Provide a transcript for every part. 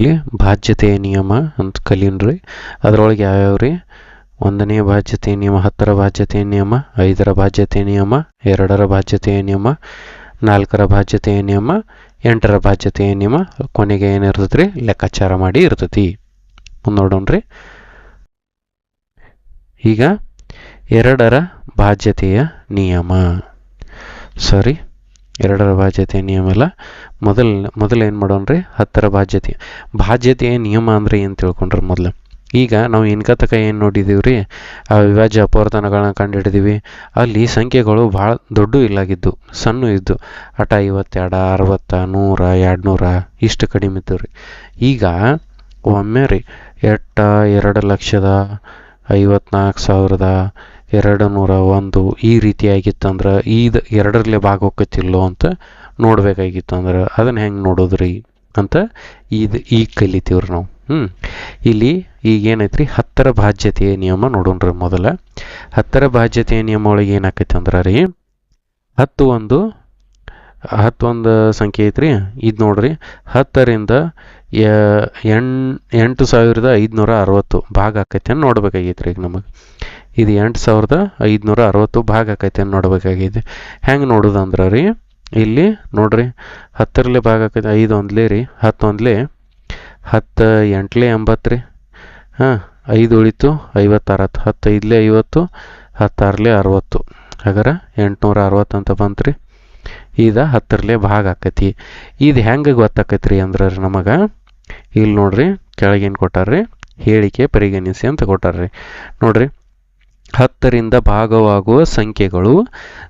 ಇಲ್ಲಿ ಬಾಧ್ಯತೆಯ ನಿಯಮ ಅಂತ ಕಲೀನ್ರಿ ಅದರೊಳಗೆ ಯಾವ್ಯಾವ ರೀ? ಒಂದನೇ ಬಾಧ್ಯತೆಯ ನಿಯಮ, ಹತ್ತರ ಬಾಧ್ಯತೆಯ ನಿಯಮ, ಐದರ ಬಾಧ್ಯತೆಯ ನಿಯಮ, ಎರಡರ ಬಾಧ್ಯತೆಯ ನಿಯಮ, ನಾಲ್ಕರ ಬಾಧ್ಯತೆಯ ನಿಯಮ, ಎಂಟರ ಬಾಧ್ಯತೆಯ ನಿಯಮ, ಕೊನೆಗೆ ಏನಿರ್ತೈತಿ ಲೆಕ್ಕಾಚಾರ ಮಾಡಿ ಇರ್ತೈತಿ. ನೋಡೋಣ್ರಿ. ಈಗ ಎರಡರ ಬಾಧ್ಯತೆಯ ನಿಯಮ. ಸಾರಿ. ಎರಡರ ಬಾಧ್ಯತೆ ನಿಯಮ ಅಲ್ಲ. ಮೊದಲ, ಮೊದಲು ಏನು ಮಾಡೋಣ ರೀ? ಹತ್ತರ ಬಾಧ್ಯತೆ. ಬಾಧ್ಯತೆಯ ನಿಯಮ ಅಂದರೆ ಏನು ತಿಳ್ಕೊಂಡ್ರೆ ಮೊದಲು? ಈಗ ನಾವು ಇನ್ಕತಕ ಏನು ನೋಡಿದ್ದೀವಿ ರೀ? ಆ ವಿಭಾಜ್ಯ ಅಪವರ್ತನಗಳನ್ನ ಕಂಡುಹಿಡಿದೀವಿ ಅಲ್ಲಿ ಸಂಖ್ಯೆಗಳು ಭಾಳ ದೊಡ್ಡ ಇಲ್ಲಾಗಿದ್ದು ಸಣ್ಣ ಇದ್ದು ಅಟ ಐವತ್ತೆರಡ, ಅರವತ್ತ, ನೂರ ಎರಡು ನೂರ ಇಷ್ಟು ಕಡಿಮೆ ಇದ್ದು ರೀ. ಈಗ ಒಮ್ಮೆ ರೀ, ಎಟ್ಟ, ಎರಡು ಲಕ್ಷದ ಐವತ್ನಾಲ್ಕು ಸಾವಿರದ ಎರಡು ನೂರ ಒಂದು ಈ ರೀತಿಯಾಗಿತ್ತಂದ್ರೆ ಇದು ಎರಡರಲ್ಲೇ ಭಾಗ ಹೋಗ್ತಿಲ್ಲೋ ಅಂತ ನೋಡ್ಬೇಕಾಗಿತ್ತಂದ್ರೆ ಅದನ್ನು ಹೆಂಗೆ ನೋಡೋದ್ರಿ ಅಂತ ಇದು ಈ ಕಲಿತೀವ್ರಿ ನಾವು. ಹ್ಞೂ ಇಲ್ಲಿ ಈಗ ಏನೈತ್ರಿ? ಹತ್ತರ ಬಾಧ್ಯತೆಯ ನಿಯಮ ನೋಡೋಣ್ರಿ ಮೊದಲ. ಹತ್ತರ ಬಾಧ್ಯತೆಯ ನಿಯಮ ಒಳಗೆ ಏನಾಕೈತಿ ಅಂದ್ರೆ ರೀ, ಹತ್ತು ಒಂದು ಹತ್ತು ಒಂದು ಸಂಖ್ಯೆ ಐತ್ರಿ? ಇದು ನೋಡ್ರಿ. ಹತ್ತರಿಂದ ಎಂಟು ಸಾವಿರದ ಐದುನೂರ ಅರವತ್ತು ಭಾಗ ಆಕೈತೆ ಅಂತ ನೋಡ್ಬೇಕಾಗೈತೆ ರೀ ಈಗ ನಮಗೆ. ಇದು ಎಂಟು ಸಾವಿರದ ಐದುನೂರ ಅರವತ್ತು ಭಾಗ ಆಕೈತೆ ಅಂತ ನೋಡ್ಬೇಕಾಗೈತೆ ಹೆಂಗೆ ನೋಡೋದಂದ್ರೆ ರೀ, ಇಲ್ಲಿ ನೋಡ್ರಿ, ಹತ್ತರಲ್ಲೇ ಭಾಗ ಆಕೈತೆ, ಐದು ಒಂದ್ಲೇ ರೀ, ಹತ್ತು ಒಂದ್ಲೇ, ಹತ್ತು ಎಂಟ್ಲೆ ಎಂಬತ್ತು ರೀ. ಹಾಂ, ಐದು ಉಳಿತು ಐವತ್ತಾರತ್ತು ಹತ್ತು ಐದಲೇ ಐವತ್ತು, ಹತ್ತಾರಲೆ ಅರವತ್ತು. ಹಾಗಾರೆ ಎಂಟುನೂರ ಅರವತ್ತು ಅಂತ ಬಂತು ರೀ ಇದು ಹತ್ತರಲ್ಲೇ ಭಾಗ ಆಕೈತಿ. ಇದು ಹೆಂಗೆ ಗೊತ್ತಾಕೈತಿ ರೀ ಅಂದ್ರೆ ನಮಗೆ ಇಲ್ಲಿ ನೋಡ್ರಿ ಕೆಳಗೇನು ಕೊಟ್ಟಾರ್ರಿ, ಹೇಳಿಕೆ ಪರಿಗಣಿಸಿ ಅಂತ ಕೊಟ್ಟಾರ್ರಿ. ನೋಡ್ರಿ ಹತ್ತರಿಂದ ಭಾಗವಾಗುವ ಸಂಖ್ಯೆಗಳು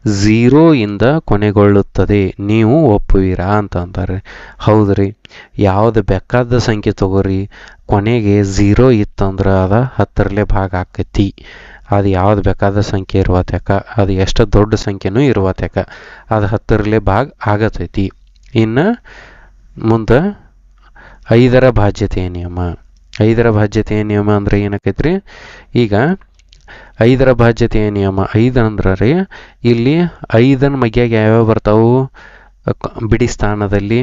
ಝೀರೋ ಇಂದ ಕೊನೆಗೊಳ್ಳುತ್ತದೆ. ನೀವು ಒಪ್ಪುವಿರಾ ಅಂತ ಅಂತಾರೆ. ಹೌದ್ರಿ. ಯಾವ್ದು ಬೇಕಾದ ಸಂಖ್ಯೆ ತಗೋರಿ. ಕೊನೆಗೆ ಝೀರೋ ಇತ್ತಂದ್ರೆ ಅದು ಹತ್ತರಲ್ಲೇ ಭಾಗ ಆಕೈತಿ. ಅದು ಯಾವ್ದು ಬೇಕಾದ ಸಂಖ್ಯೆ ಇರುವತ್ಯಾಕ? ಅದು ಎಷ್ಟು ದೊಡ್ಡ ಸಂಖ್ಯೆನೂ ಇರುವತ್ಯಾಕ. ಅದು ಹತ್ತರಲ್ಲೇ ಭಾಗ ಆಗತೈತಿ. ಇನ್ನು ಮುಂದೆ ಐದರ ಬಾಧ್ಯತೆಯ ನಿಯಮ. ಐದರ ಬಾಧ್ಯತೆಯ ನಿಯಮ ಅಂದರೆ ಏನಾಕೈತ್ರಿ? ಈಗ ಐದರ ಬಾಧ್ಯತೆಯ ನಿಯಮ. ಐದು ಅಂದ್ರೆ ರೀ ಇಲ್ಲಿ ಐದನ ಮಗ್ಯಾಗ ಯಾವ್ಯಾವ ಬರ್ತಾವು? ಬಿಡಿ ಸ್ಥಾನದಲ್ಲಿ.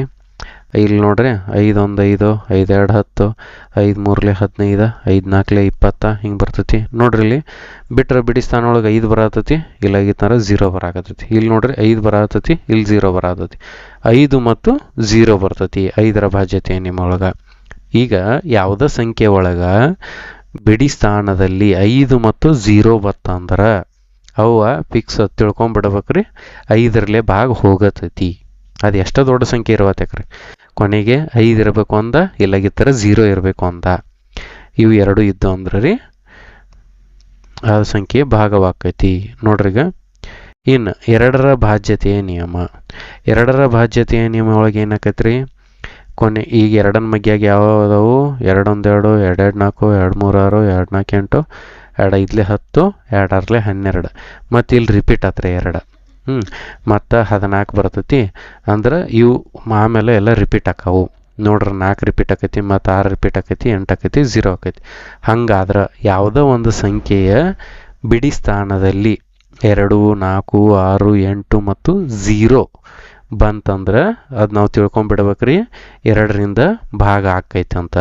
ಇಲ್ಲಿ ನೋಡ್ರಿ ಐದು ಒಂದು ಐದು ಐದು ಎರಡು ಹತ್ತು, ಐದು ಮೂರಲೆ ಹದಿನೈದು, ಐದು ನಾಲ್ಕಲೆ ಇಪ್ಪತ್ತ ಹಿಂಗೆ ಬರ್ತೈತಿ. ನೋಡ್ರಿ ಇಲ್ಲಿ, ಬಿಟ್ರೆ ಬಿಡಿ ಸ್ಥಾನ ಒಳಗೆ ಐದು ಬರತೈತಿ, ಇಲ್ಲಾಗಿತ್ತಂದ್ರೆ ಝೀರೋ ಬರಾಕತ್ತೈತಿ. ಇಲ್ಲಿ ನೋಡ್ರಿ, ಐದು ಬರತೈತಿ, ಇಲ್ಲಿ ಝೀರೋ ಬರತೈತಿ. ಐದು ಮತ್ತು ಝೀರೋ ಬರ್ತೈತಿ, ಐದರ ಬಾಧ್ಯತೆ ನಿಮ್ಮ ಒಳಗೆ. ಈಗ, ಯಾವುದೇ ಸಂಖ್ಯೆ ಒಳಗೆ ಬಿಡಿ ಸ್ಥಾನದಲ್ಲಿ ಐದು ಮತ್ತು ಝೀರೋ ಬತ್ತಂದ್ರೆ ಅವ ಫಿಕ್ಸ್ ತಿಳ್ಕೊಂಬಿಡ್ಬೇಕ್ರಿ. ಐದರಲ್ಲೇ ಭಾಗ ಹೋಗತೈತಿ. ಅದು ಎಷ್ಟು ದೊಡ್ಡ ಸಂಖ್ಯೆ ಇರುವತ್ತೆಕ್ರಿ ಕೊನೆಗೆ ಐದು ಇರಬೇಕು ಅಂದ, ಇಲ್ಲಾಗಿತ್ತರ ಝೀರೋ ಇರಬೇಕು ಅಂದ. ಇವು ಎರಡು ಇದ್ದು ಅಂದ್ರೆ ರೀ, ಆ ಸಂಖ್ಯೆ ಭಾಗವಾಕೈತಿ. ನೋಡ್ರಿಗ ಇನ್ನು ಎರಡರ ಬಾಧ್ಯತೆಯ ನಿಯಮ. ಎರಡರ ಬಾಧ್ಯತೆಯ ನಿಯಮ ಒಳಗೆ ಏನಾಕೈತ್ರಿ? ಕೊನೆ ಈಗ ಎರಡನ ಮಗ್ಯಾಗ ಯಾವ ಅದಾವು ಎರಡೊಂದೆರಡು ಎರಡೆರಡು ನಾಲ್ಕು ಎರಡು ಮೂರು ಆರು ಎರಡು ನಾಲ್ಕು ಎಂಟು ಎರಡು ಐದ್ಲೆ ಹತ್ತು ಎರಡು ಆರ್ಲೆ ಹನ್ನೆರಡು. ಮತ್ತು ಇಲ್ಲಿ ರಿಪೀಟ್ ಆತ್ರಿ ಎರಡು. ಹ್ಞೂ ಮತ್ತು ಹದಿನಾಲ್ಕು ಬರ್ತೈತಿ. ಅಂದ್ರೆ ಇವು ಆಮೇಲೆ ಎಲ್ಲ ರಿಪೀಟ್ ಆಕಾವು. ನೋಡ್ರಿ ನಾಲ್ಕು ರಿಪೀಟ್ ಆಕೈತಿ, ಮತ್ತು ಆರು ರಿಪೀಟ್ ಆಕೈತಿ, ಎಂಟು ಆಕೈತಿ ಝೀರೋ ಆಕೈತಿ. ಹಂಗಾದ್ರೆ ಯಾವುದೋ ಒಂದು ಸಂಖ್ಯೆಯ ಬಿಡಿ ಸ್ಥಾನದಲ್ಲಿ ಎರಡು, ನಾಲ್ಕು, ಆರು, ಎಂಟು ಮತ್ತು ಝೀರೋ ಬಂತಂದ್ರೆ ಅದು ನಾವು ತಿಳ್ಕೊಂಬಿಡ್ಬೇಕ್ರಿ. ಎರಡರಿಂದ ಭಾಗ ಆಕೈತೆ ಅಂತ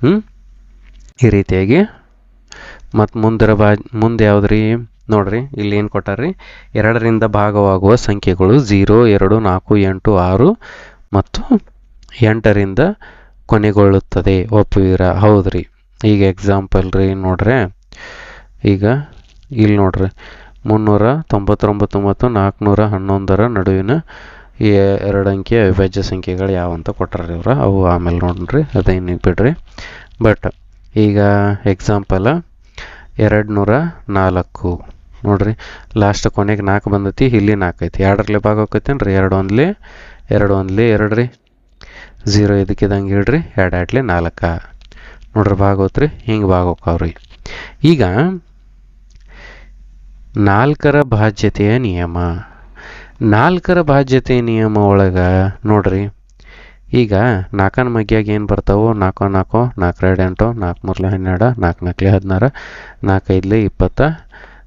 ಹ್ಞೂ ಈ ರೀತಿಯಾಗಿ. ಮತ್ತು ಮುಂದರ ಬಾ, ಮುಂದೆ ಯಾವುದ್ರಿ? ನೋಡ್ರಿ, ಇಲ್ಲಿ ಏನು ಕೊಟ್ಟಾರ್ರಿ? ಎರಡರಿಂದ ಭಾಗವಾಗುವ ಸಂಖ್ಯೆಗಳು ಝೀರೋ ಎರಡು, ನಾಲ್ಕು, ಎಂಟು, ಆರು ಮತ್ತು ಎಂಟರಿಂದ ಕೊನೆಗೊಳ್ಳುತ್ತದೆ. ಒಪ್ಪುವಿರ ಹೌದ್ರಿ. ಈಗ ಎಕ್ಸಾಂಪಲ್ ರೀ ನೋಡ್ರಿ. ಈಗ, ಇಲ್ಲಿ ನೋಡ್ರಿ. ಮುನ್ನೂರ ತೊಂಬತ್ತೊಂಬತ್ತು ಮತ್ತು ನಾಲ್ಕುನೂರ ಹನ್ನೊಂದರ ನಡುವಿನ ಈ ಎರಡು ಅಂಕಿಯ ಅವಿಭಾಜ್ಯ ಸಂಖ್ಯೆಗಳು ಯಾವಂತ ಕೊಟ್ಟಾರ್ರಿ ಇವ್ರು. ಅವು ಆಮೇಲೆ ನೋಡ್ರಿ ಅದೇನು ಬಿಡ್ರಿ. ಬಟ್ ಈಗ ಎಕ್ಸಾಂಪಲ್ ಎರಡು ನೂರ ನಾಲ್ಕು. ನೋಡ್ರಿ ಲಾಸ್ಟ್ ಕೊನೆಗೆ ನಾಲ್ಕು ಬಂದೈತಿ, ಇಲ್ಲಿ ನಾಲ್ಕು ಐತಿ. ಎರಡರಲ್ಲಿ ಭಾಗ ಹೋಗ್ತೈತೇನು ರೀ ಎರಡು ಒಂದ್ಲಿ ಎರಡು ಒಂದ್ಲಿ ಎರಡು ರೀ ಝೀರೋ ಇದಕ್ಕಿದಂಗೆ ಹೇಳ್ರಿ, ಎರಡು ಎರಡ್ಲಿ ನಾಲ್ಕು. ನೋಡ್ರಿ ಭಾಗ ಹೋತ್ರಿ ಹಿಂಗೆ ಭಾಗ ಹೋಗ್ತಾವ್ರಿ ಈಗ ನಾಲ್ಕರ ಬಾಧ್ಯತೆಯ ನಿಯಮ. ನಾಲ್ಕರ ಬಾಧ್ಯತೆಯ ನಿಯಮ ಒಳಗೆ ನೋಡ್ರಿ. ಈಗ ನಾಲ್ಕನ ಮಗ್ಯಾಗ ಏನು ಬರ್ತಾವೋ? ನಾಲ್ಕು ನಾಲ್ಕು ನಾಲ್ಕು ಎರಡು ಎಂಟು, ನಾಲ್ಕು ಮೂರ್ಲೆ ಹನ್ನೆರಡು, ನಾಲ್ಕು ನಾಲ್ಕಲೆ ಹದಿನಾರು, ನಾಲ್ಕು ಐದಲೆ ಇಪ್ಪತ್ತ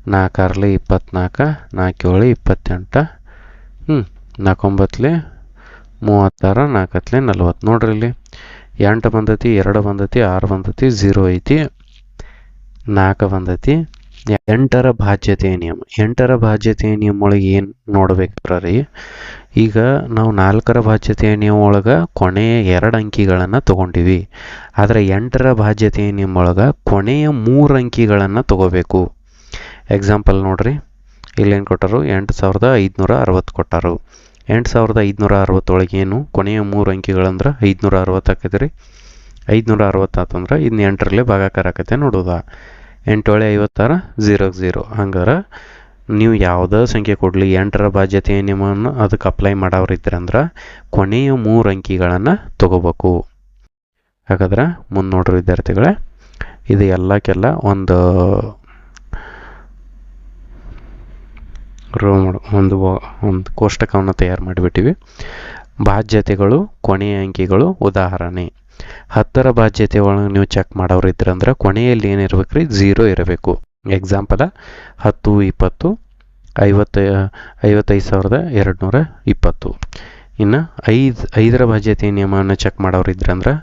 ನಾಲ್ಕಾರ್ಲೆ ಇಪ್ಪತ್ನಾಲ್ಕು ನಾಲ್ಕು ಏಳು ಇಪ್ಪತ್ತೆಂಟು ಹ್ಞೂ ನಾಲ್ಕೊಂಬತ್ತಲೆ ಮೂವತ್ತಾರು ನಾಲ್ಕತ್ಲೆ ನಲ್ವತ್ತು. ನೋಡ್ರಿ ಇಲ್ಲಿ. ಎಂಟು ಬಂದತಿ, ಎರಡು ಬಂದತಿ, ಆರು ಬಂದತಿ, ಝೀರೋ ಐತಿ, ನಾಲ್ಕು ಬಂದೈತಿ ಎಂಟರ ಬಾಧ್ಯತೆಯ ನಿಯಮ. ಎಂಟರ ಬಾಧ್ಯತೆಯ ನಿಯಮ ಒಳಗೆ ಏನು ನೋಡ್ಬೇಕ್ರ ರೀ ಈಗ ನಾವು ನಾಲ್ಕರ ಬಾಧ್ಯತೆಯ ನಿಯಮ ಒಳಗೆ ಕೊನೆಯ ಎರಡು ಅಂಕಿಗಳನ್ನು ತಗೊಂಡಿವಿ. ಆದರೆ ಎಂಟರ ಬಾಧ್ಯತೆಯ ನಿಯಮ ಒಳಗೆ ಕೊನೆಯ ಮೂರು ಅಂಕಿಗಳನ್ನು ತಗೋಬೇಕು. ಎಕ್ಸಾಂಪಲ್ ನೋಡ್ರಿ. ಇಲ್ಲೇನು ಕೊಟ್ಟರು? ಎಂಟು ಸಾವಿರದ ಐದುನೂರ ಅರವತ್ತು ಕೊಟ್ಟರು. ಎಂಟು ಸಾವಿರದ ಐದುನೂರ ಅರವತ್ತೊಳಗೆ ಏನು? ಕೊನೆಯ ಮೂರು ಅಂಕಿಗಳಂದ್ರೆ ಐದುನೂರ ಅರವತ್ತು ಹಾಕಿದ್ರಿ ಐದುನೂರ ಅರವತ್ತು ಆತಂದ್ರೆ ಇನ್ನು ಎಂಟರಲ್ಲೇ ಭಾಗಾಕಾರ ಆಕತೆ ನೋಡೋದ. ಎಂಟೇಳೆ ಐವತ್ತಾರು ಝೀರೋಗೆ ಝೀರೋ ಹಂಗಾರೆ ನೀವು ಯಾವುದೇ ಸಂಖ್ಯೆ ಕೊಡಲಿ, ಎಂಟರ ಬಾಧ್ಯತೆ ನಿಮ್ಮನ್ನು ಅದಕ್ಕೆ ಅಪ್ಲೈ ಮಾಡೋರು ಇದ್ರಂದ್ರೆ ಕೊನೆಯ ಮೂರು ಅಂಕಿಗಳನ್ನು ತಗೋಬೇಕು. ಹಾಗಾದ್ರೆ ಮುಂದೆ ನೋಡ್ರಿ ವಿದ್ಯಾರ್ಥಿಗಳೇ, ಇದು ಎಲ್ಲಕ್ಕೆಲ್ಲ ಒಂದು ರೋ ಒಂದು ಒಂದು ಕೋಷ್ಟಕವನ್ನು ತಯಾರು ಮಾಡಿಬಿಟ್ಟಿವಿ. ಬಾಧ್ಯತೆಗಳು, ಕೊನೆಯ ಅಂಕಿಗಳು ಉದಾಹರಣೆ. ಹತ್ತರ ಬಾಧ್ಯತೆ ಒಳಗೆ ನೀವು ಚೆಕ್ ಮಾಡೋರು ಇದ್ರಂದ್ರೆ ಕೊನೆಯಲ್ಲಿ ಏನಿರ್ಬೇಕು ರೀ? ಝೀರೋ ಇರಬೇಕು. ಎಕ್ಸಾಂಪಲ ಹತ್ತು, ಇಪ್ಪತ್ತು, ಐವತ್ತ, ಐವತ್ತೈದು ಸಾವಿರದ ಎರಡು ನೂರ ಇಪ್ಪತ್ತು. ಇನ್ನು ಐದು, ಐದರ ಬಾಧ್ಯತೆ ನಿಯಮವನ್ನು ಚೆಕ್ ಮಾಡೋರು ಇದ್ರಂದ್ರೆ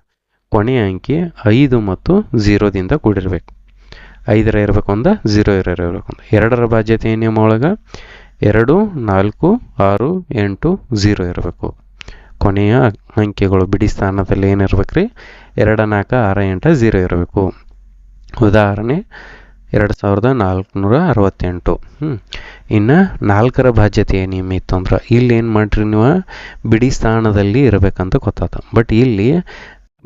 ಕೊನೆಯ ಅಂಕಿ ಐದು ಮತ್ತು ಝೀರೋದಿಂದ ಕೂಡಿರಬೇಕು. ಐದರ ಇರಬೇಕು ಅಂದ ಝೀರೋ ಇರೋ ಇರಬೇಕು ಅಂದ ಎರಡರ ಬಾಧ್ಯತೆ ನಿಯಮ ಒಳಗೆ ಎರಡು, ನಾಲ್ಕು, ಆರು, ಎಂಟು, ಝೀರೋ ಇರಬೇಕು. ಕೊನೆಯ ಅಂಕಿಗಳು ಬಿಡಿ ಸ್ಥಾನದಲ್ಲಿ ಏನಿರ್ಬೇಕು ರೀ ಎರಡು ನಾಲ್ಕು ಆರು ಎಂಟು ಝೀರೋ ಇರಬೇಕು. ಉದಾಹರಣೆ, ಎರಡು ಸಾವಿರದ ನಾಲ್ಕುನೂರ ಅರವತ್ತೆಂಟು. ಹ್ಞೂ ಇನ್ನು ನಾಲ್ಕರ ಬಾಧ್ಯತೆ ಇತ್ತು ಅಂದ್ರೆ, ಇಲ್ಲಿ ಏನು ಮಾಡ್ರಿ ನೀವು? ಬಿಡಿ ಸ್ಥಾನದಲ್ಲಿ ಇರಬೇಕಂತ ಗೊತ್ತಾತ. ಬಟ್ ಇಲ್ಲಿ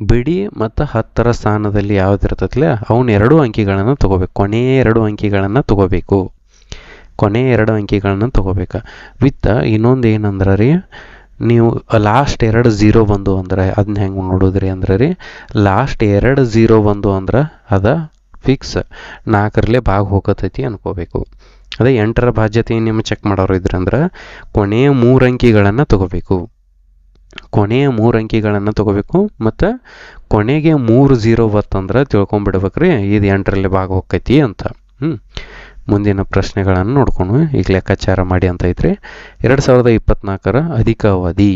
ಬಿಡಿ ಮತ್ತು ಹತ್ತರ ಸ್ಥಾನದಲ್ಲಿ ಯಾವ್ದು ಇರ್ತದಲ್ಲ ಅವನ್ನ ಎರಡು ಅಂಕಿಗಳನ್ನು ತಗೋಬೇಕು. ಕೊನೆಯ ಎರಡು ಅಂಕಿಗಳನ್ನು ತಗೋಬೇಕು. ಕೊನೆಯ ಎರಡು ಅಂಕಿಗಳನ್ನು ತಗೋಬೇಕು. ವಿತ್ತ ಇನ್ನೊಂದು ಏನಂದ್ರೆ ರೀ? ನೀವು ಲಾಸ್ಟ್ ಎರಡು ಝೀರೋ ಬಂದು ಅಂದ್ರೆ ಅದನ್ನ ಹೆಂಗೆ ನೋಡೋದ್ರಿ ಅಂದ್ರೆ ರೀ ಲಾಸ್ಟ್ ಎರಡು ಝೀರೋ ಬಂದು ಅಂದ್ರೆ ಅದ ಫಿಕ್ಸ್ ನಾಲ್ಕರಲ್ಲೇ ಭಾಗ ಹೋಗತೈತಿ ಅನ್ಕೋಬೇಕು. ಅದೇ ಎಂಟರ ಬಾಧ್ಯತೆ ನಿಮ್ಮ ಚೆಕ್ ಮಾಡೋರು ಇದ್ರಂದ್ರೆ ಕೊನೆಯ ಮೂರು ಅಂಕಿಗಳನ್ನು ತಗೋಬೇಕು. ಕೊನೆಯ ಮೂರು ಅಂಕಿಗಳನ್ನು ತಗೋಬೇಕು ಮತ್ತು ಕೊನೆಗೆ ಮೂರು ಝೀರೋ ಬತ್ತಂದ್ರೆ ತಿಳ್ಕೊಂಬಿಡ್ಬೇಕ್ರಿ, ಇದು ಎಂಟರಲ್ಲಿ ಭಾಗ ಹೋಗ್ತೈತಿ ಅಂತ. ಹ್ಞೂ ಮುಂದಿನ ಪ್ರಶ್ನೆಗಳನ್ನು ನೋಡ್ಕೊಂಡು ಈಗ ಲೆಕ್ಕಾಚಾರ ಮಾಡಿ ಅಂತ ಐತ್ರಿ ಎರಡು ಸಾವಿರದ ಇಪ್ಪತ್ನಾಲ್ಕರ ಅಧಿಕ ಅವಧಿ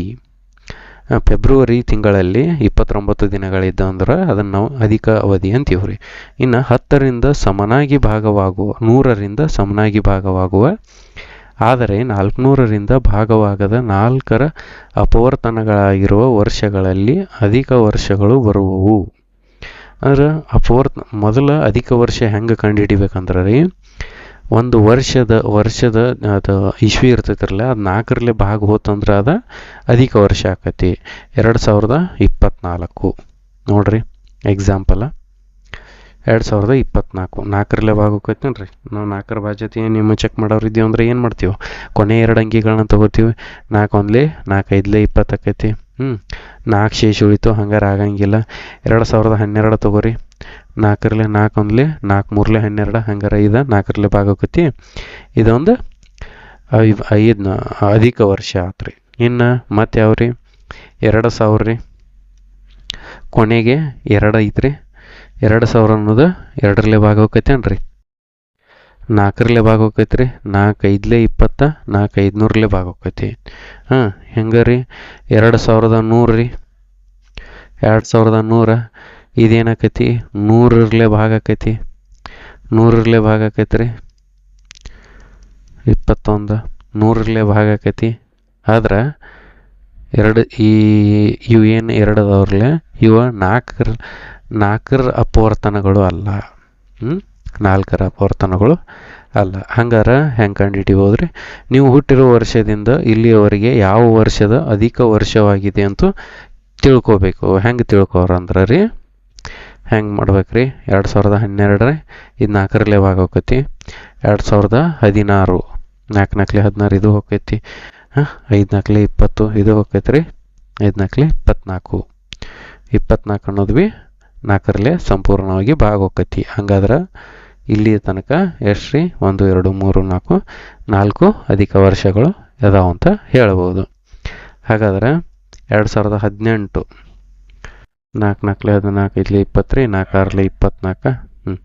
ಫೆಬ್ರವರಿ ತಿಂಗಳಲ್ಲಿ ಇಪ್ಪತ್ತೊಂಬತ್ತು ದಿನಗಳಿದ್ದ ಅಂದ್ರೆ ಅದನ್ನು ನಾವು ಅಧಿಕ ಅವಧಿ ಅಂತೀವಿ ರೀ. ಇನ್ನು ಹತ್ತರಿಂದ ಸಮನಾಗಿ ಭಾಗವಾಗುವ, ನೂರರಿಂದ ಸಮನಾಗಿ ಭಾಗವಾಗುವ, ಆದರೆ ನಾಲ್ಕುನೂರರಿಂದ ಭಾಗವಾಗದ ನಾಲ್ಕರ ಅಪವರ್ತನಗಳಾಗಿರುವ ವರ್ಷಗಳಲ್ಲಿ ಅಧಿಕ ವರ್ಷಗಳು ಬರುವವು. ಅಂದ್ರೆ ಅಪವರ್ತ, ಮೊದಲ ಅಧಿಕ ವರ್ಷ ಹೆಂಗೆ ಕಂಡುಹಿಡಿಬೇಕಂದ್ರೆ ರೀ ಒಂದು ವರ್ಷದ ವರ್ಷದ, ಅದು ಇಶ್ವಿ ಇರ್ತೈತಿರಲ್ಲ, ಅದು ನಾಲ್ಕರಲ್ಲೇ ಭಾಗ ಹೋತಂದ್ರೆ ಅದು ಅಧಿಕ ವರ್ಷ ಆಕತಿ. ಎರಡು ಸಾವಿರದ ಇಪ್ಪತ್ತ್ನಾಲ್ಕು ನೋಡ್ರಿ ಎಕ್ಸಾಂಪಲ ಎರಡು ಸಾವಿರದ ಇಪ್ಪತ್ನಾಲ್ಕು. ನಾಲ್ಕರಲ್ಲೇ ಭಾಗ ರೀ ನಾವು ನಾಲ್ಕರ ಬಾಧ್ಯತೆ ನಿಮ್ಮ ಚೆಕ್ ಮಾಡೋರು ಇದ್ದೀವಿ ಅಂದ್ರೆ ಏನು ಮಾಡ್ತೀವಿ? ಕೊನೆ ಎರಡು ಅಂಕಿಗಳನ್ನ ತಗೋತೀವಿ. ನಾಲ್ಕು ಒಂದ್ಲೆ, ನಾಲ್ಕು ಐದ್ಲೆ ಇಪ್ಪತ್ತು ಆಕೈತಿ. ಹ್ಞೂ ನಾಲ್ಕು ಶೇಷ ಉಳಿತು, ಹಂಗಾರೆ ಆಗಂಗಿಲ್ಲ. ಎರಡು ಸಾವಿರದ ಹನ್ನೆರಡು ತೊಗೋರಿ. ನಾಲ್ಕರಲ್ಲೇ ನಾಲ್ಕು ಒಂದ್ಲೆ ನಾಲ್ಕು ಮೂರಲೆ ಹನ್ನೆರಡು, ಹಂಗಾರೆ ಐದು ನಾಲ್ಕರಲ್ಲಿ ಭಾಗ ಹೋಗತಿ ಇದೊಂದು ಐದು ಐದು, ಅಧಿಕ ವರ್ಷ ಆತ್ರಿ. ಇನ್ನು ಮತ್ತೆ ರೀ ಎರಡು ಸಾವಿರ ರೀ ಕೊನೆಗೆ ಎರಡು ಐತ್ರಿ. ಎರಡು ಸಾವಿರ ಅನ್ನೋದು ಎರಡರಲ್ಲೇ ಭಾಗ ಹೋಗೈತೇನ್ರಿ ನಾಲ್ಕರಲ್ಲೇ ಭಾಗ ಹೋಗೈತ್ರಿ ನಾಲ್ಕು ಐದಲೇ ಇಪ್ಪತ್ತ ನಾಲ್ಕು ಐದುನೂರಲ್ಲೇ ಭಾಗ ಹೋಗ್ತೈತಿ ಹಾಂ ಹೆಂಗೆ ರೀ ಎರಡು ಸಾವಿರದ ನೂರು ರೀ ಎರಡು ಸಾವಿರದ ನೂರ. ಇದೇನಾಕೈತಿ? ನೂರರಲ್ಲೇ ಭಾಗ ಆಕೈತಿ ನೂರರಲ್ಲೇ ಭಾಗ ಆಕೈತಿ ರೀ ಇಪ್ಪತ್ತೊಂದು. ನೂರರಲ್ಲೇ ಭಾಗ ಆಕೈತಿ ಆದ್ರೆ, ಎರಡು ಈ, ಇವು ಏನು ಎರಡು ಅದಾವ್ರಲ್ಲೇ? ಇವ ನಾಲ್ಕರ ನಾಲ್ಕರ ಅಪವರ್ತನಗಳು ಅಲ್ಲ. ಹ್ಞೂ ನಾಲ್ಕರ ಪ್ರವರ್ತನಗಳು ಅಲ್ಲ, ಹಂಗಾರ ಹೆಂಗೆ ಕಂಡುಹಿಡಿಬೋದು ರೀ ನೀವು ಹುಟ್ಟಿರೋ ವರ್ಷದಿಂದ ಇಲ್ಲಿಯವರೆಗೆ ಯಾವ ವರ್ಷದ ಅಧಿಕ ವರ್ಷವಾಗಿದೆ ಅಂತ ತಿಳ್ಕೋಬೇಕು. ಹೆಂಗೆ ತಿಳ್ಕೊರಂದ್ರೆ ರೀ? ಹೆಂಗೆ ಮಾಡ್ಬೇಕ್ರಿ? ಎರಡು ಸಾವಿರದ ಹನ್ನೆರಡರೇ ಇದು ನಾಲ್ಕರಲ್ಲೇ ಭಾಗ ಹೋಕೈತಿ ಎರಡು ಸಾವಿರದ ಹದಿನಾರು. ನಾಲ್ಕು ನಾಲ್ಕಲೆ ಹದಿನಾರು ಇದು ಹೋಗ್ತೈತಿ ಹಾಂ, ಐದು ನಾಲ್ಕಲೆ ಇಪ್ಪತ್ತು ಇದು ಹೋಗ್ತೈತಿ ರೀ ಐದು ನಾಲ್ಕಲೆ ಇಪ್ಪತ್ನಾಲ್ಕು. ಇಪ್ಪತ್ನಾಲ್ಕು ಅನ್ನೋದು ಭೀ ನಾಲ್ಕರಲ್ಲೇ ಸಂಪೂರ್ಣವಾಗಿ ಭಾಗ ಹೋಕೈತಿ ಹಂಗಾದ್ರೆ ಇಲ್ಲಿ ತನಕ ಎಷ್ಟು ರೀ ಒಂದು, ಎರಡು, ಮೂರು, ನಾಲ್ಕು ನಾಲ್ಕು ಅಧಿಕ ವರ್ಷಗಳು ಇದಾವೆ ಅಂತ ಹೇಳ್ಬೋದು. ಹಾಗಾದ್ರೆ ಎರಡು ಸಾವಿರದ ಹದಿನೆಂಟು. ನಾಲ್ಕು ನಾಲ್ಕಲೆ ಹದಿನಾಲ್ಕು, ಇಲ್ಲಿ ಇಪ್ಪತ್ತು ರೀ ನಾಲ್ಕು ಆರಲೆ ಇಪ್ಪತ್ನಾಲ್ಕು ಹ್ಞೂ